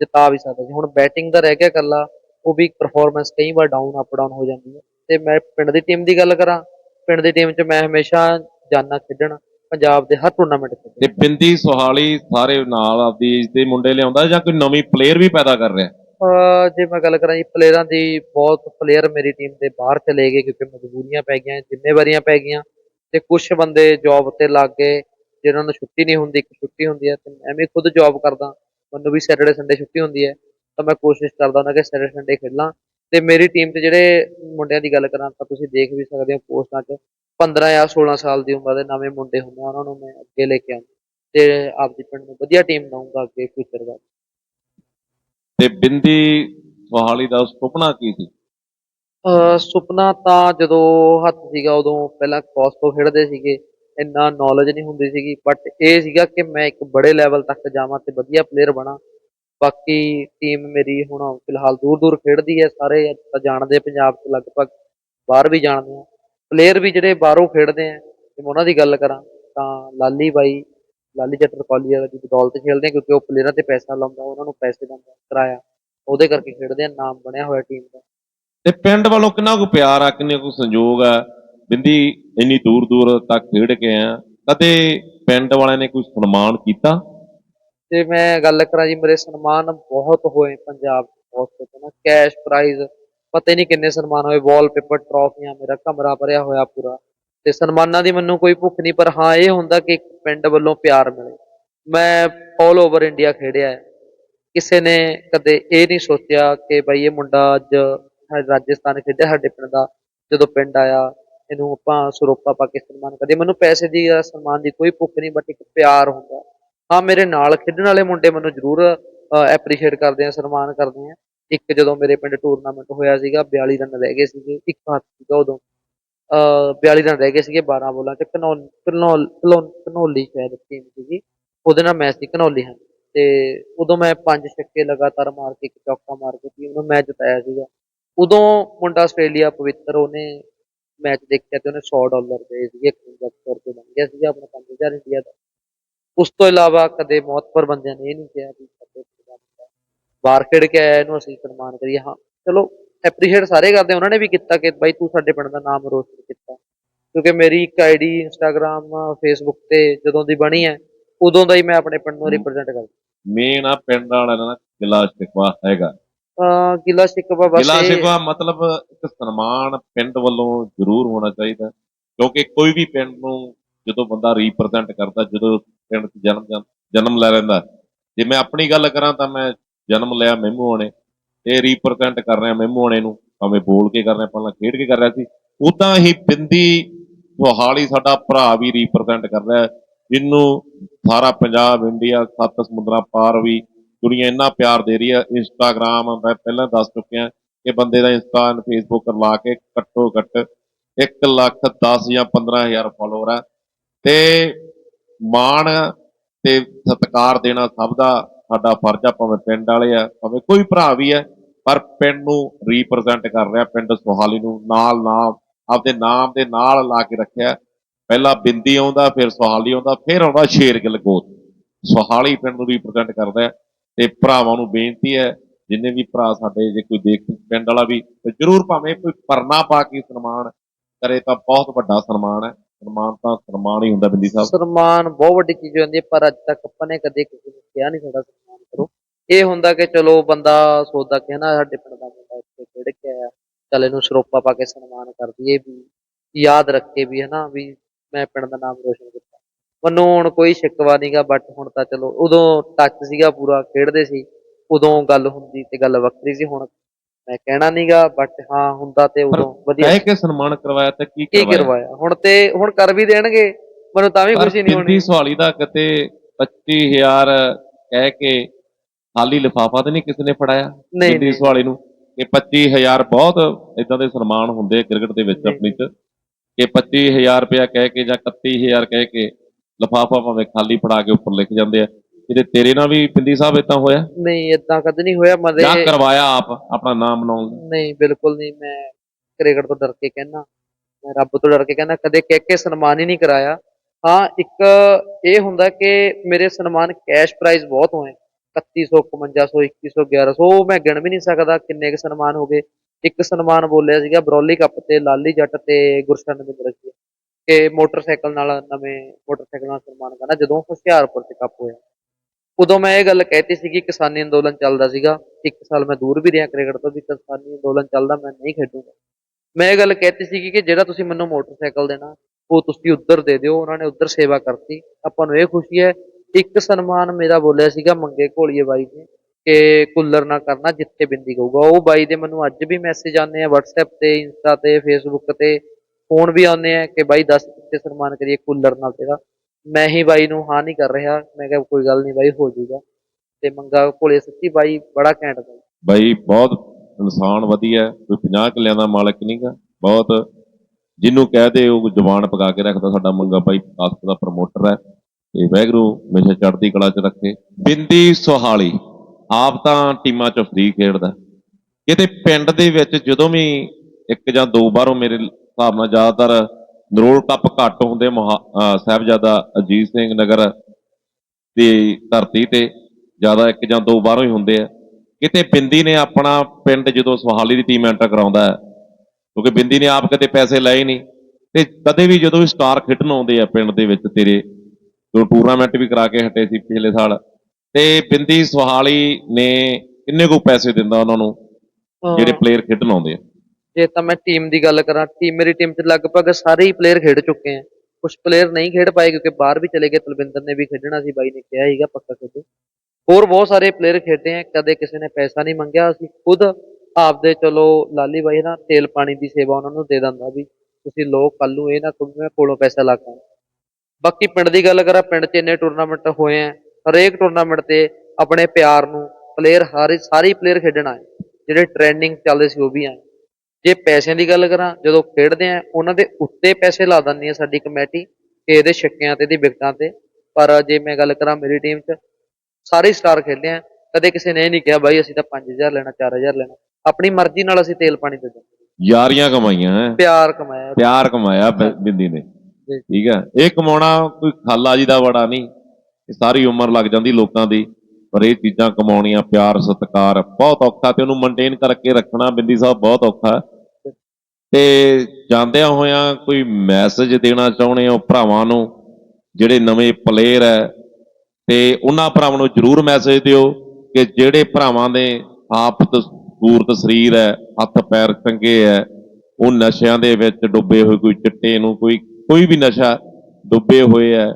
ਜਿਤਾ ਵੀ ਸਕਦਾ ਸੀ। ਹੁਣ ਬੈਟਿੰਗ ਦਾ ਰਹਿ ਗਿਆ ਇਕੱਲਾ ਉਹ ਵੀ ਪਰਫਾਰਮੈਂਸ ਕਈ ਵਾਰ ਡਾਊਨ ਅਪ ਡਾਊਨ ਹੋ ਜਾਂਦੀ ਹੈ। ਤੇ ਮੈਂ ਪਿੰਡ ਦੀ ਟੀਮ ਦੀ ਗੱਲ ਕਰਾਂ ਪਿੰਡ ਦੀ ਟੀਮ 'ਚ ਮੈਂ ਹਮੇਸ਼ਾ ਜਾਨਾ ਖੇਡਣ ਪੰਜਾਬ ਦੇ ਹਰ ਟੂਰਨਾਮੈਂਟ 'ਤੇ ਤੇ ਬਿੰਦੀ ਸੁਹਾਲੀ ਸਾਰੇ ਨਾਲ ਆਪਦੀ ਦੇ ਮੁੰਡੇ ਲਿਆਉਂਦਾ ਜਾਂ ਕੋਈ ਨਵੀਂ ਪਲੇਅਰ ਵੀ ਪੈਦਾ ਕਰ ਰਿਹਾ? ਜੇ ਮੈਂ ਗੱਲ ਕਰਾਂ ਜੀ ਪਲੇਅਰਾਂ ਦੀ ਬਹੁਤ ਪਲੇਅਰ ਮੇਰੀ ਟੀਮ ਦੇ ਬਾਹਰ ਚਲੇ ਗਏ ਕਿਉਂਕਿ ਮਜਬੂਰੀਆਂ ਪੈ ਗਈਆਂ ਜ਼ਿੰਮੇਵਾਰੀਆਂ ਪੈ ਗਈਆਂ ਤੇ ਕੁਝ ਬੰਦੇ ਜੌਬ ਤੇ ਲੱਗ ਗਏ ਜਿਨ੍ਹਾਂ ਨੂੰ ਛੁੱਟੀ ਨਹੀਂ ਹੁੰਦੀ ਇੱਕ ਛੁੱਟੀ ਹੁੰਦੀ ਹੈ ਤੇ ਮੈਂ ਵੀ ਖੁਦ ਜੌਬ ਕਰਦਾ। ਮੈਨੂੰ ਵੀ ਸੈਟਰਡੇ ਸੰਡੇ ਛੁੱਟੀ ਹੁੰਦੀ ਹੈ ਤਾਂ ਮੈਂ ਕੋਸ਼ਿਸ਼ ਕਰਦਾ ਹੁੰਦਾ ਕਿ ਸੈਟਰਡੇ ਸੰਡੇ ਖੇਡਾਂ। ਤੇ ਮੇਰੀ ਟੀਮ ਤੇ ਜਿਹੜੇ ਮੁੰਡਿਆਂ ਦੀ ਗੱਲ ਕਰਾਂ ਤਾਂ ਤੁਸੀਂ ਦੇਖ ਵੀ ਸਕਦੇ ਹੋ ਪੋਸਟਾਂ 'ਚ 15 ਜਾਂ 16 ਸਾਲ ਦੀ ਉਮਰ ਦੇ ਨਵੇਂ ਮੁੰਡੇ ਹੁੰਦੇ ਆ ਉਹਨਾਂ ਨੂੰ ਮੈਂ ਅੱਗੇ ਲੈ ਕੇ ਆਉਂਦਾ। ਤੇ ਆਪਦੀ ਪਿੰਡ ਨੂੰ ਵਧੀਆ ਟੀਮ ਦਊਂਗਾ ਅੱਗੇ ਫਿਊਚਰ ਦਾ ਤੇ ਬਿੰਦੀ ਸੁਹਾਲੀ ਦਾ ਸੁਪਨਾ ਕੀ ਸੀ? ਸੁਪਨਾ ਤਾਂ ਜਦੋਂ ਹੱਥ ਸੀਗਾ ਉਦੋਂ ਪਹਿਲਾਂ ਕੋਸਕੋ ਖੇਡਦੇ ਸੀਗੇ। ਇੰਨਾ ਨੌਲੇਜ ਨਹੀਂ ਹੁੰਦੀ ਸੀਗੀ ਬਟ ਇਹ ਸੀਗਾ ਕਿ ਮੈਂ ਇੱਕ ਬੜੇ ਲੈਵਲ ਤੱਕ ਜਾਵਾਂ ਤੇ ਵਧੀਆ ਪਲੇਅਰ ਬਣਾ। ਬਾਕੀ ਟੀਮ ਮੇਰੀ ਹੁਣ ਫਿਲਹਾਲ ਦੂਰ ਦੂਰ ਖੇਡਦੀ ਹੈ, ਸਾਰੇ ਜਾਣਦੇ ਪੰਜਾਬ ਤੋਂ ਲਗਭਗ ਬਾਹਰ ਵੀ ਜਾਣਦੇ ਆ। ਪਲੇਅਰ ਵੀ ਜਿਹੜੇ ਬਾਹਰੋਂ ਖੇਡਦੇ ਆ, ਜੇ ਮੈਂ ਉਹਨਾਂ ਦੀ ਗੱਲ ਕਰਾਂ, ਤਾਂ ਲਾਲੀ ਬਾਈ, ਲਾਲੀ ਜੱਟਰ ਕਾਲੀਆ ਦੀ ਬਦੌਲਤ ਖੇਡਦੇ ਆ, ਕਿਉਂਕਿ ਉਹ ਪਲੇਅਰਾਂ ਤੇ ਪੈਸਾ ਲਾਉਂਦਾ, ਉਹਨਾਂ ਨੂੰ ਪੈਸੇ ਦਿੰਦਾ, ਕਿਰਾਇਆ। ਉਹਦੇ ਕਰਕੇ ਖੇਡਦੇ ਆ, ਨਾਮ ਬਣਿਆ ਹੋਇਆ ਟੀਮ ਦਾ। ਤੇ ਪਿੰਡ ਵੱਲੋਂ ਕਿੰਨਾ ਕੁ ਪਿਆਰ ਆ, ਕਿੰਨੇ ਕੁ ਸੰਯੋਗ ਆ? ਬਿੰਦੀ ਇੰਨੀ ਦੂਰ ਦੂਰ ਤੱਕ ਖੇਡ ਕੇ ਆ ਕਦੇ ਪਿੰਡ ਵਾਲਿਆਂ ਨੇ ਕੋਈ ਸਨਮਾਨ ਕੀਤਾ? ਤੇ ਮੈਂ ਗੱਲ ਕਰਾਂ ਜੀ, ਮੇਰੇ ਸਨਮਾਨ ਬਹੁਤ ਹੋਏ ਪੰਜਾਬ ਬਹੁਤ ਹੋਏ। ਨਾ ਕੈਸ਼ ਪ੍ਰਾਈਜ਼ ਪਤਾ ਨਹੀਂ ਕਿੰਨੇ ਸਨਮਾਨ ਹੋਏ ਵਾਲਪੇਪਰ ਟਰਾਫੀਆਂ ਮੇਰਾ ਕਮਰਾ ਭਰਿਆ ਹੋਇਆ ਪੂਰਾ। ਤੇ ਸਨਮਾਨਾਂ ਦੀ ਮੈਨੂੰ ਕੋਈ ਭੁੱਖ ਨਹੀਂ, ਪਰ ਹਾਂ ਇਹ ਹੁੰਦਾ ਕਿ ਪਿੰਡ ਵੱਲੋਂ ਪਿਆਰ ਮਿਲੇ। ਮੈਂ ਆਲ ਓਵਰ ਇੰਡੀਆ ਖੇਡਿਆ ਹੈ। ਕਿਸੇ ਨੇ ਕਦੇ ਇਹ ਨਹੀਂ ਸੋਚਿਆ ਕਿ ਬਈ ਇਹ ਮੁੰਡਾ ਅੱਜ ਰਾਜਸਥਾਨ ਖੇਡਿਆ, ਸਾਡੇ ਪਿੰਡ ਦਾ, ਜਦੋਂ ਪਿੰਡ ਆਇਆ। ਇਹਨੂੰ ਆਪਾਂ ਸਰੋਪਾ ਪਾ ਕੇ ਸਨਮਾਨ ਕਰਦੇ। ਮੈਨੂੰ ਪੈਸੇ ਦੀ ਜਾਂ ਸਨਮਾਨ ਦੀ ਕੋਈ ਭੁੱਖ ਨਹੀਂ ਬਟ ਇੱਕ ਪਿਆਰ ਹੁੰਦਾ। ਹਾਂ, ਮੇਰੇ ਨਾਲ ਖੇਡਣ ਵਾਲੇ ਮੁੰਡੇ ਮੈਨੂੰ ਜ਼ਰੂਰ ਐਪਰੀਸ਼ੀਏਟ ਕਰਦੇ ਆ, ਸਨਮਾਨ ਕਰਦੇ ਆ। ਇੱਕ ਜਦੋਂ ਮੇਰੇ ਪਿੰਡ ਟੂਰਨਾਮੈਂਟ ਹੋਇਆ ਸੀਗਾ 42 ਰਨ ਰਹਿ ਗਏ ਸੀਗੇ, ਇੱਕ ਹੱਥ ਸੀਗਾ ਉਦੋਂ। 42 ਰਨ ਰਹਿ ਗਏ ਸੀਗੇ 12 ਬੋਲਾਂ ਤੇ ਕਨੌਲ ਕਨੌਲ ਕਨੌਲ- ਕਨੌਲੀ ਸ਼ਾਇਦ ਟੀਮ ਸੀਗੀ। ਉਹਦੇ ਨਾਲ ਮੈਚ ਸੀ ਕਨੌਲੀ ਹਾਂ ਤੇ ਉਦੋਂ ਮੈਂ ਪੰਜ ਛੱਕੇ ਲਗਾਤਾਰ ਮਾਰ ਕੇ ਇੱਕ ਚੌਕਾ ਮਾਰ ਕੇ ਟੀਮ ਨੂੰ ਮੈਚ ਜਿਤਾਇਆ ਸੀਗਾ। ਉਦੋਂ ਮੁੰਡਾ ਆਸਟ੍ਰੇਲੀਆ ਪਵਿੱਤਰ, ਉਹਨੇ ਮੈਚ ਦੇਖਿਆ ਤੇ ਉਹਨੇ 100 ਡਾਲਰ ਦੇ ਸੀਗੇ 51 ਸੌ ਰੁਪਏ ਬਣ ਗਿਆ ਸੀਗਾ ਆਪਣਾ 5000 ਇੰਡੀਆ ਦਾ। ਉਸ ਤੋਂ ਇਲਾਵਾ ਕਦੇ ਮੌਤਪਰ ਬੰਦਿਆਂ ਨੇ ਇਹ ਨਹੀਂ ਕਿਹਾ ਵੀ ਸਾਡੇ ਦਾ ਬਾਹਰ ਖੇਡ ਕੇ ਆਇਆ ਇਹਨੂੰ ਅਸੀਂ ਸਨਮਾਨ ਕਰੀਏ। ਹਾਂ ਚਲੋ ਐਪਰੀਸ਼ੀਏਟ ਸਾਰੇ ਕਰਦੇ ਉਹਨਾਂ ਨੇ ਵੀ ਕੀਤਾ ਕਿ ਬਾਈ ਤੂੰ ਸਾਡੇ ਪਿੰਡ ਦਾ ਨਾਮ ਰੋਸ਼ਨ ਕੀਤਾ। ਕਿਉਂਕਿ ਮੇਰੀ ਇੱਕ ਆਈਡੀ ਇੰਸਟਾਗ੍ਰam ਫੇਸਬੁੱਕ ਤੇ ਜਦੋਂ ਦੀ ਬਣੀ ਹੈ ਉਦੋਂ ਦਾ ਹੀ ਮੈਂ ਆਪਣੇ ਪਿੰਡ ਨੂੰ। ਰਿਪਰੈਜ਼ੈਂਟ ਕਰਦਾ। ਮੇਨ ਆ ਪਿੰਡ ਵਾਲਿਆਂ ਦਾ ਗਿਲਾ ਸ਼ਿਕਵਾ ਹੈਗਾ। ਅਹ ਸ਼ਿਕਵਾ ਬਸ ਗਿਲਾ ਸ਼ਿਕਵਾ ਮਤਲਬ ਇੱਕ ਸਨਮਾਨ ਪਿੰਡ ਵੱਲੋਂ ਜ਼ਰੂਰ ਹੋਣਾ ਚਾਹੀਦਾ ਕਿਉਂਕਿ ਕੋਈ ਵੀ ਪਿੰਡ ਨੂੰ ਜਦੋਂ ਬੰਦਾ ਰਿਪਰੈਜ਼ੈਂਟ ਕਰਦਾ ਜਦੋਂ ਪਿੰਡ 'ਚ ਜਨਮ ਜਾਂ- ਜਨਮ ਲੈ ਲੈਂਦਾ ਜੇ ਮੈਂ ਆਪਣੀ ਗੱਲ ਕਰਾਂ ਤਾਂ ਮੈਂ ਜਨਮ ਲਿਆ ਮਹਿਮੂ ਹੋਣੇ ਇਹ ਰਿਪਰੈਜ਼ੈਂਟ ਕਰ ਰਿਹਾ ਮਹਿਮੂ ਹੋਣੇ ਨੂੰ ਭਾਵੇਂ ਬੋਲ ਕੇ ਕਰ ਰਿਹਾ ਪਹਿਲਾਂ ਖੇਡ ਕੇ ਕਰ ਰਿਹਾ ਸੀ ਉਦਾਂ ਹੀ ਬਿੰਦੀ ਸੁਹਾਲੀ ਸਾਡਾ ਭਰਾ ਵੀ ਰਿਪਰੈਜ਼ੈਂਟ ਕਰ ਰਿਹਾ ਹੈ, ਜਿਹਨੂੰ ਸਾਰਾ ਪੰਜਾਬ ਇੰਡੀਆ ਸੱਤ ਸਮੁੰਦਰਾਂ ਪਾਰ ਵੀ ਦੁਨੀਆ ਇੰਨਾ ਪਿਆਰ ਦੇ ਰਹੀ ਹੈ ਇੰਸਟਾਗ੍ਰਾਮ ਮੈਂ ਪਹਿਲਾਂ ਦੱਸ ਚੁੱਕਿਆ ਕਿ ਬੰਦੇ ਦਾ ਇੰਸਟਾ ਫੇਸਬੁੱਕ ਲਾ ਕੇ ਘੱਟੋ ਘੱਟ 1 ਲੱਖ 10 ਜਾਂ 15000 ਫਾਲੋਅਰ ਹੈ ਤੇ ਮਾਣ ਤੇ ਸਤਿਕਾਰ ਦੇਣਾ ਸਭ ਦਾ ਸਾਡਾ ਫਰਜ਼ ਆ, ਭਾਵੇਂ ਪਿੰਡ ਵਾਲੇ ਆ, ਭਾਵੇਂ ਕੋਈ ਭਰਾ ਵੀ ਹੈ ਪਰ ਪਿੰਡ ਨੂੰ ਰਿਪਰੈਜ਼ੈਂਟ ਕਰ ਰਿਹਾ, ਪਿੰਡ ਸੁਹਾਲੀ ਨੂੰ ਨਾਲ ਨਾਮ ਆਪਦੇ ਨਾਮ ਦੇ ਨਾਲ ਲਾ ਕੇ ਰੱਖਿਆ। ਪਹਿਲਾਂ ਬਿੰਦੀ ਆਉਂਦਾ, ਫਿਰ ਸੁਹਾਲੀ ਆਉਂਦਾ, ਫਿਰ ਆਉਂਦਾ ਸ਼ੇਰਗਿੱਲ ਗੋਤ। ਸੁਹਾਲੀ ਪਿੰਡ ਨੂੰ ਰਿਪਰੈਜ਼ੈਂਟ ਕਰਦਾ ਹੈ ਤੇ ਭਰਾਵਾਂ ਨੂੰ ਬੇਨਤੀ ਹੈ, ਜਿੰਨੇ ਵੀ ਭਰਾ ਸਾਡੇ ਜੇ ਕੋਈ ਦੇਖ ਪਿੰਡ ਵਾਲਾ ਵੀ, ਤੇ ਜ਼ਰੂਰ ਭਾਵੇਂ ਕੋਈ ਪਰਨਾ ਪਾ ਕੇ ਸਨਮਾਨ ਕਰੇ ਤਾਂ ਬਹੁਤ ਵੱਡਾ ਸਨਮਾਨ ਹੈ। ਸਨਮਾਨ ਤਾਂ ਸਨਮਾਨ ਹੀ ਹੁੰਦਾ ਬਿੰਦੀ ਸਾਹਿਬ। ਸਨਮਾਨ ਬਹੁਤ ਵੱਡੀ ਚੀਜ਼ ਹੁੰਦੀ ਹੈ, ਪਰ ਅੱਜ ਤੱਕ ਆਪਾਂ ਨੇ ਕਦੇ ਕਿਸੇ ਨੂੰ ਕਿਹਾ ਨਹੀਂ ਸਾਡਾ ਸਨਮਾਨ ਕਰੋ। ਇਹ ਹੁੰਦਾ ਕਿ ਚਲੋ ਬੰਦਾ ਸੋਚਦਾ ਕਿ ਨਾ ਸਾਡੇ ਪਿੰਡ ਦਾ ਮੁੰਡਾ ਇੱਥੇ ਖੇਡ ਕੇ ਆਇਆ, ਚੱਲ ਇਹਨੂੰ ਸਰੋਪਾ ਪਾ ਕੇ ਸਨਮਾਨ ਕਰ ਦਈਏ ਵੀ, ਯਾਦ ਰੱਖੇ ਵੀ ਹਨਾ, ਵੀ ਮੈਂ ਪਿੰਡ ਦਾ ਨਾਮ ਰੋਸ਼ਨ ਕੀਤਾ। ਮੈਨੂੰ ਹੁਣ ਕੋਈ ਸ਼ਿਕਵਾ ਨਹੀਂਗਾ ਬਟ ਹੁਣ ਤਾਂ ਚਲੋ ਉਦੋਂ ਟੱਚ ਸੀਗਾ ਪੂਰਾ ਖੇਡਦੇ ਸੀ। ਉਦੋਂ ਗੱਲ ਹੁੰਦੀ ਤੇ ਗੱਲ ਵੱਖਰੀ ਸੀ ਹੁਣ ਮੈਂ ਕਹਿਣਾ ਨਹੀਂਗਾ ਬਟ ਹਾਂ ਹੁੰਦਾ ਤੇ ਉਦੋਂ ਵਧੀਆ ਕਹਿ ਕੇ ਸਨਮਾਨ ਕਰਵਾਇਆ ਤਾਂ ਕੀ ਕੀ ਕਰਵਾਇਆ? ਹੁਣ ਤੇ ਹੁਣ ਕਰ ਵੀ ਦੇਣਗੇ ਮੈਨੂੰ ਤਾਂ ਵੀ ਖੁਸ਼ੀ ਨਹੀਂ ਹੋਣੀ। ਬਿੰਦੀ ਸਵਾਲੀ ਦਾ ਕਿਤੇ 25000 ਕਹਿ ਕੇ ਖਾਲੀ ਲਿਫਾਫਾ ਤੇ ਨਹੀਂ ਕਿਸੇ ਨੇ ਫੜਾਇਆ? ਨਹੀਂ ਸਵਾਲੀ ਨੂੰ ਕਿ 25000 ਬਹੁਤ ਇਦਾਂ ਦੇ ਸਨਮਾਨ ਹੁੰਦੇ ਕ੍ਰਿਕਟ ਦੇ ਵਿੱਚ। ਆਪਣੀ ਚ। ਕਿ 25000 ਰੁਪਇਆ ਕਹਿ ਕੇ ਜਾਂ 31000 ਕਹਿ ਕੇ ਲਿਫਾਫਾ ਭਾਵੇਂ ਖਾਲੀ ਫੜਾ ਕੇ ਉੱਪਰ ਲਿਖ ਜਾਂਦੇ ਆ। ਇਹਦੇ ਤੇਰੇ ਨਾਲ ਵੀ ਬਿੰਦੀ ਸਾਹਿਬ ਇਦਾਂ ਹੋਇਆ? ਨਹੀਂ ਇਦਾਂ ਕਦੇ ਨਹੀਂ ਹੋਇਆ ਮਦੇ ਜਾਂ ਕਰਵਾਇਆ ਆਪ ਆਪਣਾ ਨਾਮ ਬਣਾਉਣ? ਨਹੀਂ ਬਿਲਕੁਲ ਨਹੀਂ ਮੈਂ ਕ੍ਰਿਕਟ ਤੋਂ ਡਰ ਕੇ ਕਹਿਣਾ। ਮੈਂ ਰੱਬ ਤੋਂ ਡਰ ਕੇ ਕਹਿਣਾ ਕਦੇ ਕਹਿ ਕੇ ਸਨਮਾਨ ਹੀ ਨਹੀਂ ਕਰਾਇਆ। ਹਾਂ ਇੱਕ ਇਹ ਹੁੰਦਾ ਕਿ ਮੇਰੇ ਸਨਮਾਨ ਕੈਸ਼ ਪ੍ਰਾਈਜ਼ ਬਹੁਤ ਹੋਏ। 3100 5100 2100 1100 ਉਹ ਮੈਂ ਗਿਣ ਵੀ ਨਹੀਂ ਸਕਦਾ ਕਿੰਨੇ ਕੁ ਸਨਮਾਨ ਹੋ ਗਏ। ਇੱਕ ਸਨਮਾਨ ਬੋਲਿਆ ਸੀਗਾ ਬਰੋਲੀ ਕੱਪ ਤੇ ਲਾਲੀ ਜੱਟ ਤੇ ਗੁਰਸ਼ਨ ਦੇ ਰੱਖੀ ਕਿ ਮੋਟਰਸਾਈਕਲ ਨਾਲ ਨਵੇਂ ਮੋਟਰਸਾਈਕਲ ਨਾਲ ਸਨਮਾਨ ਕਰਨਾ। ਜਦੋਂ ਹੁਸ਼ਿਆਰਪੁਰ ਚ ਕੱਪ ਹੋਇਆ, ਉਦੋਂ ਮੈਂ ਇਹ ਗੱਲ ਕਹਿਤੀ ਸੀ ਕਿ ਕਿਸਾਨੀ ਅੰਦੋਲਨ ਚੱਲਦਾ ਸੀਗਾ। ਇੱਕ ਸਾਲ ਮੈਂ ਦੂਰ ਵੀ ਰਿਹਾ ਕ੍ਰਿਕਟ ਤੋਂ ਵੀ ਕਿਸਾਨੀ ਅੰਦੋਲਨ ਚੱਲਦਾ, ਮੈਂ ਨਹੀਂ ਖੇਡੂਗਾ। ਮੈਂ ਇਹ ਗੱਲ ਕਹਿਤੀ ਸੀਗੀ ਕਿ ਜਿਹੜਾ ਤੁਸੀਂ ਮੈਨੂੰ ਮੋਟਰਸਾਈਕਲ ਦੇਣਾ, ਉਹ ਤੁਸੀਂ ਉੱਧਰ ਦੇ ਦਿਓ। ਉਹਨਾਂ ਨੇ ਉੱਧਰ ਸੇਵਾ ਕਰਤੀ। ਆਪਾਂ ਨੂੰ ਇਹ ਖੁਸ਼ੀ ਹੈ, ਇੱਕ ਸਨਮਾਨ ਮੇਰਾ ਬੋਲਿਆ ਸੀਗਾ ਮੰਗੇ ਘੋਲੀਏ ਬਾਈ ਨੇ ਕਿ ਕੁੱਲਰ ਨਾ ਕਰਨਾ ਜਿੱਥੇ ਬਿੰਦੀ ਕਹੂਗਾ ਉਹ ਬਾਈ ਦੇ ਮੈਨੂੰ ਅੱਜ ਵੀ ਮੈਸੇਜ ਆਉਂਦੇ ਆ, WhatsApp ਤੇ ਇੰਸਟਾ ਤੇ, Facebook ਤੇ ਫੋਨ ਵੀ ਆਉਂਦੇ ਆ ਕਿ ਬਾਈ ਦੱਸ ਕਿੱਥੇ ਸਨਮਾਨ ਕਰੀਏ ਕੁੱਲਰ ਨਾਲ ਤੇਰਾ। ਮੈਂ ਹੀ ਬਾਈ ਨੂੰ ਹਾਂ ਨਹੀਂ ਕਰ ਰਿਹਾ। ਮੈਂ ਕਿਹਾ ਕੋਈ ਗੱਲ ਨਹੀਂ ਬਾਈ, ਹੋ ਜਾਊਗਾ। ਤੇ ਮੰਗਾ ਕੋਲੇ ਸੱਚੀ ਬਾਈ, ਬੜਾ ਘੈਂਟ ਬਾਈ। ਬਈ, ਬਹੁਤ ਇਨਸਾਨ ਵਧੀਆ ਕੋਈ 50 ਕਿੱਲਿਆਂ ਦਾ ਮਾਲਕ ਨਹੀਂਗਾ ਬਹੁਤ ਜਿਹਨੂੰ ਕਹਦੇ ਉਹ ਜ਼ੁਬਾਨ ਪਕਾ ਕੇ ਰੱਖਦਾ ਸਾਡਾ ਮੰਗਾ ਬਾਈ ਕਾਸਟ ਦਾ ਪ੍ਰਮੋਟਰ ਹੈ। ਤੇ ਵੈਗਰੂ ਹਮੇਸ਼ਾ ਚੜ੍ਹਦੀ ਕਲਾ 'ਚ ਰੱਖੇ। ਬਿੰਦੀ ਸੁਹਾਲੀ, ਆਪ ਤਾਂ ਟੀਮਾਂ 'ਚ ਫਰੀ ਖੇਡਦਾ। ਕਿਤੇ ਪਿੰਡ ਦੇ ਵਿੱਚ ਜਦੋਂ ਵੀ ਇੱਕ ਜਾਂ ਦੋ ਬਾਹਰੋਂ ਮੇਰੇ ਹਿਸਾਬ ਨਾਲ ਜ਼ਿਆਦਾਤਰ ਨਰੋਲ ਕੱਪ ਘੱਟ ਹੁੰਦੇ ਸਾਹਿਬਜ਼ਾਦਾ ਅਜੀਤ ਸਿੰਘ ਨਗਰ ਦੀ ਧਰਤੀ ਤੇ ਜ਼ਿਆਦਾ ਇੱਕ ਜਾਂ ਦੋ ਬਾਹਰੋਂ ਹੀ ਹੁੰਦੇ ਆ। ਕਿਤੇ ਬਿੰਦੀ ਨੇ ਆਪਣਾ ਪਿੰਡ ਜਦੋਂ ਸੁਹਾਲੀ ਦੀ ਟੀਮ ਐਂਟਰ ਕਰਾਉਂਦਾ ਕਿਉਂਕਿ ਬਿੰਦੀ ਨੇ ਆਪ ਕਦੇ ਪੈਸੇ ਲਏ ਨਹੀਂ ਤੇ ਕਦੇ ਵੀ ਜਦੋਂ ਵੀ ਸਟਾਰ ਖੇਡਣ ਆਉਂਦੇ ਆ ਪਿੰਡ ਦੇ ਵਿੱਚ ਤੇਰੇ ਜੋ ਟੂਰਨਾਮੈਂਟ ਵੀ ਕਰਾ ਕੇ ਹਟੇ ਸੀ ਪਿਛਲੇ ਸਾਲ ਤੇ ਬਿੰਦੀ ਸੁਹਾਲੀ ਨੇ ਕਿੰਨੇ ਕੁ ਪੈਸੇ ਦਿੰਦਾ ਉਹਨਾਂ ਨੂੰ ਜਿਹੜੇ ਪਲੇਅਰ ਖੇਡਣ ਆਉਂਦੇ ਆ? ਜੇ ਤਾਂ ਮੈਂ ਟੀਮ ਦੀ ਗੱਲ ਕਰਾਂ ਟੀਮ ਮੇਰੀ ਟੀਮ 'ਚ ਲਗਭਗ ਸਾਰੇ ਹੀ ਪਲੇਅਰ ਖੇਡ ਚੁੱਕੇ ਆ ਕੁਝ ਪਲੇਅਰ ਨਹੀਂ ਖੇਡ ਪਾਏ ਕਿਉਂਕਿ ਬਾਹਰ ਵੀ ਚਲੇ ਗਏ, ਤਲਵਿੰਦਰ ਨੇ ਵੀ ਖੇਡਣਾ ਸੀ, ਬਾਈ ਨੇ ਕਿਹਾ ਸੀਗਾ ਪੱਕਾ ਖੇਡੋ। ਹੋਰ ਬਹੁਤ ਸਾਰੇ ਪਲੇਅਰ ਖੇਡੇ ਆ ਕਦੇ ਕਿਸੇ ਨੇ ਪੈਸਾ ਨਹੀਂ ਮੰਗਿਆ, ਅਸੀਂ ਖੁਦ ਆਪਦੇ ਚਲੋ ਲਾਲੀ ਬਾਈ ਨਾ ਤੇਲ ਪਾਣੀ ਦੀ ਸੇਵਾ ਉਹਨਾਂ ਨੂੰ ਦੇ ਦਿੰਦਾ ਵੀ ਤੁਸੀਂ ਲੋ ਕੱਲ ਨੂੰ ਇਹ ਨਾ ਕਹੋ ਮੈਂ ਕੋਲੋਂ ਪੈਸਾ ਲਾ ਕੇ ਬਾਕੀ ਪਿੰਡ ਦੀ ਗੱਲ ਕਰਾਂ, ਪਿੰਡ 'ਚ ਇੰਨੇ ਟੂਰਨਾਮੈਂਟ ਹੋਏ ਆ ਹਰੇਕ ਟੂਰਨਾਮੈਂਟ ਤੇ ਆਪਣੇ ਪਿਆਰ ਨੂੰ ਪਲੇਅਰ ਸਾਰੇ ਸਾਰੇ ਪਲੇਅਰ ਖੇਡਣ ਆਏ। ਜਿਹੜੇ ਟ੍ਰੈਂਡਿੰਗ ਚੱਲਦੇ ਸੀ ਉਹ ਵੀ ਆਏ। ਜੇ ਪੈਸਿਆਂ ਦੀ ਗੱਲ ਕਰਾਂ ਜਦੋਂ ਖੇਡਦੇ ਆ ਉਹਨਾਂ ਦੇ ਉੱਤੇ ਪੈਸੇ ਲਾ ਦਿੰਦੀ ਆ ਸਾਡੀ ਕਮੇਟੀ ਕਿ ਇਹਦੇ ਛੱਕਿਆਂ ਤੇ ਇਹਦੀ ਵਿਕਟਾਂ ਤੇ। ਪਰ ਜੇ ਮੈਂ ਗੱਲ ਕਰਾਂ ਮੇਰੀ ਟੀਮ 'ਚ ਸਾਰੇ ਸਟਾਰ ਖੇਡੇ ਆ ਕਦੇ ਕਿਸੇ ਨੇ ਇਹ ਨਹੀਂ ਕਿਹਾ ਬਾਈ ਅਸੀਂ ਤਾਂ 5000 ਲੈਣਾ 4000 ਲੈਣਾ। ਆਪਣੀ ਮਰਜ਼ੀ ਨਾਲ ਅਸੀਂ ਤੇਲ ਪਾਣੀ ਦੇ ਦਿੰਦੇ ਯਾਰੀਆਂ ਕਮਾਈਆਂ ਹੈ? ਪਿਆਰ ਕਮਾਇਆ। ਪਿਆਰ ਕਮਾਇਆ ਬਿੰਦੀ ਨੇ। ਠੀਕ ਹੈ ਇਹ ਕਮਾਉਣਾ ਕੋਈ ਖਾਲਾ ਜੀ ਦਾ ਬੜਾ ਨਹੀਂ। ਇਹ ਸਾਰੀ ਉਮਰ ਲੱਗ ਜਾਂਦੀ ਲੋਕਾਂ ਦੀ। ਪਰ ਇਹ ਚੀਜ਼ਾਂ ਕਮਾਉਣੀਆਂ ਪਿਆਰ ਸਤਿਕਾਰ ਬਹੁਤ ਔਖਾ ਤੇ ਉਹਨੂੰ ਮੇਨਟੇਨ ਕਰਕੇ ਰੱਖਣਾ ਬਿੰਦੀ ਸਾਹਿਬ ਬਹੁਤ ਔਖਾ। ਤੇ ਜਾਂਦਿਆਂ ਹੋਇਆਂ ਕੋਈ ਮੈਸੇਜ ਦੇਣਾ ਚਾਹੁੰਦੇ ਹੋ ਭਰਾਵਾਂ ਨੂੰ, ਜਿਹੜੇ ਨਵੇਂ ਪਲੇਅਰ ਹੈ, ਤੇ ਉਹਨਾਂ ਭਰਾਵਾਂ ਨੂੰ ਜਰੂਰ ਮੈਸੇਜ ਦਿਓ ਕਿ ਜਿਹੜੇ ਭਰਾਵਾਂ ਦੇ ਆਪ ਸੂਰਤ ਸਰੀਰ ਹੈ, ਹੱਥ ਪੈਰ ਚੰਗੇ ਹੈ, ਉਹ ਨਸ਼ਿਆਂ ਦੇ ਵਿੱਚ ਡੁੱਬੇ ਹੋਏ, ਕੋਈ ਚਿੱਟੇ ਨੂੰ, ਕੋਈ ਕੋਈ ਵੀ ਨਸ਼ਾ ਡੁੱਬੇ ਹੋਏ ਹੈ,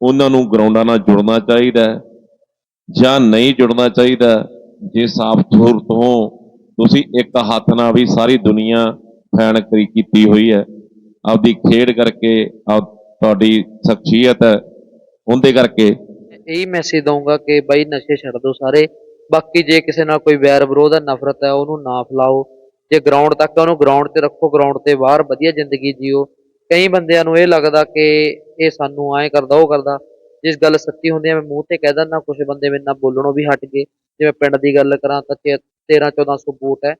ਉਹਨਾਂ ਨੂੰ ਗਰਾਊਂਡਾਂ ਨਾਲ ਜੁੜਨਾ ਚਾਹੀਦਾ ਹੈ ਜਾਂ ਨਹੀਂ ਜੁੜਨਾ ਚਾਹੀਦਾ, ਜੇ ਸਾਫ਼ ਸੂਰਤ ਹੋ ਤੁਸੀਂ ਇੱਕ ਹੱਥ ਨਾਲ ਵੀ ਸਾਰੀ ਦੁਨੀਆ ਫੈਨ ਕੀਤੀ ਹੋਈ ਹੈ। ਆਪਦੀ ਖੇਡ ਕਰਕੇ ਆਪ ਤੁਹਾਡੀ ਸ਼ਖਸੀਅਤ ਉਹਦੇ ਕਰਕੇ ਇਹੀ ਮੈਸੇਜ ਦਊਂਗਾ ਕਿ ਬਾਈ, ਨਸ਼ੇ ਛੱਡ ਦਿਓ ਸਾਰੇ। ਬਾਕੀ ਜੇ ਕਿਸੇ ਨਾਲ ਕੋਈ ਵੈਰ ਵਿਰੋਧ ਹੈ, ਨਫ਼ਰਤ ਹੈ, ਉਹਨੂੰ ਨਾ ਫੈਲਾਓ। ਜੇ ਗਰਾਊਂਡ ਤੱਕ ਉਹਨੂੰ ਗਰਾਊਂਡ ਤੇ ਰੱਖੋ ਗਰਾਊਂਡ ਤੇ ਬਾਹਰ ਵਧੀਆ ਜ਼ਿੰਦਗੀ ਜੀਓ। ਕਈ ਬੰਦਿਆਂ ਨੂੰ ਇਹ ਲੱਗਦਾ ਕਿ ਇਹ ਸਾਨੂੰ ਐਂ ਕਰਦਾ, ਉਹ ਕਰਦਾ। ਜਿਸ ਗੱਲ ਸੱਚੀ ਹੁੰਦੀ ਹੈ, ਮੈਂ ਮੂੰਹ ਤੇ ਕਹਿ ਦਿੰਦਾ ਕੁਝ ਬੰਦੇ ਮੇਰੇ ਨਾਲ ਬੋਲਣੋਂ ਵੀ ਹਟ ਗਏ। ਜੇ ਮੈਂ ਪਿੰਡ ਦੀ ਗੱਲ ਕਰਾਂ ਤਾਂ 13 1400 ਵੋਟ ਹੈ।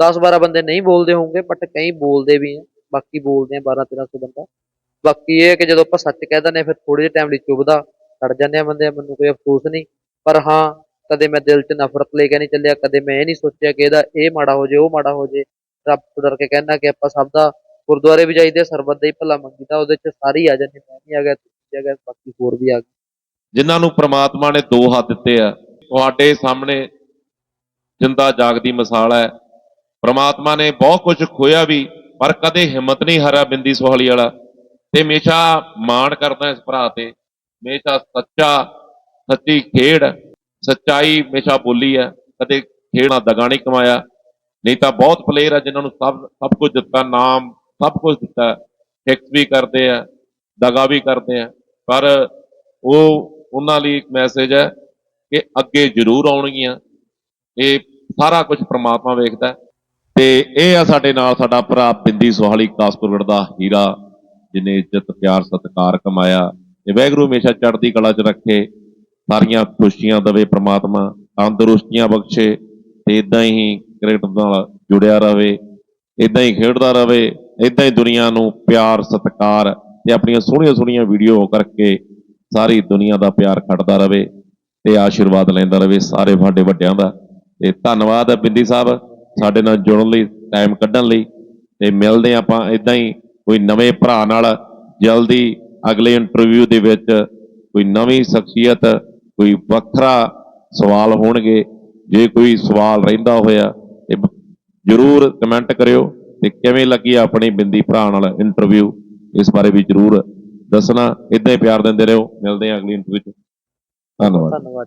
10 12 ਬੰਦੇ ਨਹੀਂ ਬੋਲਦੇ ਹੋਣਗੇ ਬਟ ਕਈ ਬੋਲਦੇ ਵੀ ਹੈ ਬਾਕੀ ਬੋਲਦੇ ਆ 12 1300 ਬੰਦਾ। ਬਾਕੀ ਇਹ ਹੈ ਕਿ ਜਦੋਂ ਆਪਾਂ ਸੱਚ ਕਹਿ ਦਿੰਦੇ ਹਾਂ ਫਿਰ ਥੋੜੇ ਜਿਹੇ ਟਾਈਮ ਲਈ ਚੁੱਭਦਾ ਛੱਡ ਜਾਂਦੇ ਆ ਬੰਦੇ ਮੈਨੂੰ ਕੋਈ ਅਫਸੋਸ ਨਹੀਂ। ਪਰ ਹਾਂ ਕਦੇ ਮੈਂ ਦਿਲ 'ਚ ਨਫ਼ਰਤ ਲੈ ਕੇ ਨਹੀਂ ਚੱਲਿਆ ਕਦੇ ਮੈਂ ਇਹ ਨਹੀਂ ਸੋਚਿਆ ਕਿ ਇਹਦਾ ਇਹ ਮਾੜਾ ਹੋ ਜੇ ਉਹ ਮਾੜਾ ਹੋ ਜੇ। ਰੱਬ ਤੋਂ ਡਰ ਕੇ ਕਹਿਣਾ ਕਿ ਆਪਾਂ ਸਭ ਦਾ ਗੁਰਦੁਆਰੇ ਵੀ ਜਾਈਦੇ ਆ, ਸਰਬੱਤ ਦਾ ਹੀ ਭਲਾ ਮੰਗੀਦਾ ਉਹਦੇ 'ਚ ਸਾਰੇ ਆ ਜਾਂਦੇ ਮੈਂ ਵੀ ਆ ਗਿਆ ਤੁਸੀਂ ਆ ਗਿਆ ਬਾਕੀ ਹੋਰ ਵੀ ਆ ਗਏ। ਜਿਨ੍ਹਾਂ ਨੂੰ ਪ੍ਰਮਾਤਮਾ ਨੇ ਦੋ ਹੱਥ ਦਿੱਤੇ ਆ ਤੁਹਾਡੇ ਸਾਹਮਣੇ ਜਿੰਦਾ ਜਾਗਦੀ ਮਿਸਾਲ ਹੈ। ਪ੍ਰਮਾਤਮਾ ਨੇ ਬਹੁਤ ਕੁਝ ਖੋਇਆ ਵੀ, ਪਰ ਕਦੇ ਹਿੰਮਤ ਨਹੀਂ ਹਾਰਿਆ ਬਿੰਦੀ ਸੁਹਾਲੀ ਵਾਲਾ। ਤੇ ਹਮੇਸ਼ਾ ਮਾਣ ਕਰਦਾ ਇਸ ਭਰਾ ਤੇ। ਹਮੇਸ਼ਾ ਸੱਚਾ, ਸੱਚੀ ਖੇਡ, ਸੱਚਾਈ ਹਮੇਸ਼ਾ ਬੋਲੀ ਹੈ ਕਦੇ ਖੇਡ ਦਗਾ ਨਹੀਂ ਕਮਾਇਆ। ਨਹੀਂ ਤਾਂ ਬਹੁਤ ਪਲੇਅਰ ਆ ਜਿਨ੍ਹਾਂ ਨੂੰ ਸਭ ਸਭ ਕੁਝ ਦਿੱਤਾ, ਨਾਮ ਸਭ ਕੁਝ ਦਿੱਤਾ। ਫਿਕਸ ਵੀ ਕਰਦੇ ਆ, ਦਗਾ ਵੀ ਕਰਦੇ ਆ। ਪਰ ਉਹ, ਉਹਨਾਂ ਲਈ ਇੱਕ ਮੈਸੇਜ ਹੈ ਕਿ ਅੱਗੇ ਜ਼ਰੂਰ ਆਉਣਗੀਆਂ। ਇਹ ਸਾਰਾ ਕੁਝ ਪ੍ਰਮਾਤਮਾ ਵੇਖਦਾ। ਤੇ ਇਹ ਆ ਸਾਡੇ ਨਾਲ ਸਾਡਾ ਭਰਾ ਬਿੰਦੀ ਸੁਹਾਲੀ ਕਾਸਪੁਰਗੜ ਦਾ ਹੀਰਾ, ਜਿਨੇ ਇੱਜ਼ਤ, ਪਿਆਰ, ਸਤਿਕਾਰ ਕਮਾਇਆ। ਤੇ ਵੈਗਰੂ ਹਮੇਸ਼ਾ ਚੜ੍ਹਦੀ ਕਲਾ 'ਚ ਰੱਖੇ, ਸਾਰੀਆਂ ਖੁਸ਼ੀਆਂ ਦੇਵੇ ਪ੍ਰਮਾਤਮਾ, ਤੰਦਰੁਸਤੀਆਂ ਬਖਸ਼ੇ ਤੇ ਇਦਾਂ ਹੀ ਕ੍ਰਿਕਟ ਨਾਲ ਜੁੜਿਆ ਰਹੇ ਇਦਾਂ ਹੀ ਖੇਡਦਾ ਰਹੇ ਇਦਾਂ ਹੀ ਦੁਨੀਆ ਨੂੰ ਪਿਆਰ, ਸਤਿਕਾਰ ਤੇ ਆਪਣੀਆਂ ਸੋਹਣੀਆਂ ਸੋਹਣੀਆਂ ਵੀਡੀਓ ਕਰਕੇ ਸਾਰੀ ਦੁਨੀਆ ਦਾ ਪਿਆਰ ਖੜਦਾ ਰਹੇ ਤੇ ਆਸ਼ੀਰਵਾਦ ਲੈਂਦਾ ਰਹੇ ਸਾਰੇ ਸਾਡੇ ਵੱਡਿਆਂ ਦਾ। ਤੇ ਧੰਨਵਾਦ ਹੈ ਬਿੰਦੀ ਸਾਹਿਬ। ਸਾਡੇ ਨਾਲ ਜੁੜਨ ਲਈ ਟਾਈਮ ਕੱਢਣ ਲਈ ਤੇ ਮਿਲਦੇ ਹਾਂ ਆਪਾਂ ਇਦਾਂ ਹੀ ਕੋਈ ਨਵੇਂ ਭਰਾ ਨਾਲ ਜਲਦੀ ਅਗਲੇ ਇੰਟਰਵਿਊ ਦੇ ਵਿੱਚ ਕੋਈ ਨਵੀਂ ਸ਼ਖਸੀਅਤ, ਕੋਈ ਵੱਖਰਾ ਸਵਾਲ ਹੋਣਗੇ। ਜੇ ਕੋਈ ਸਵਾਲ ਰਹਿੰਦਾ ਹੋਇਆ ਤੇ ਜ਼ਰੂਰ ਕਮੈਂਟ ਕਰਿਓ ਤੇ ਕਿਵੇਂ ਲੱਗੀ ਆਪਣੀ ਬਿੰਦੀ ਭਰਾ ਨਾਲ ਇੰਟਰਵਿਊ ਇਸ ਬਾਰੇ ਵੀ ਜ਼ਰੂਰ ਦੱਸਣਾ। ਇਦਾਂ ਹੀ ਪਿਆਰ ਦਿੰਦੇ ਰਹੋ। ਮਿਲਦੇ ਹਾਂ ਅਗਲੀ ਇੰਟਰਵਿਊ 'ਚ। ਧੰਨਵਾਦ। ਧੰਨਵਾਦ।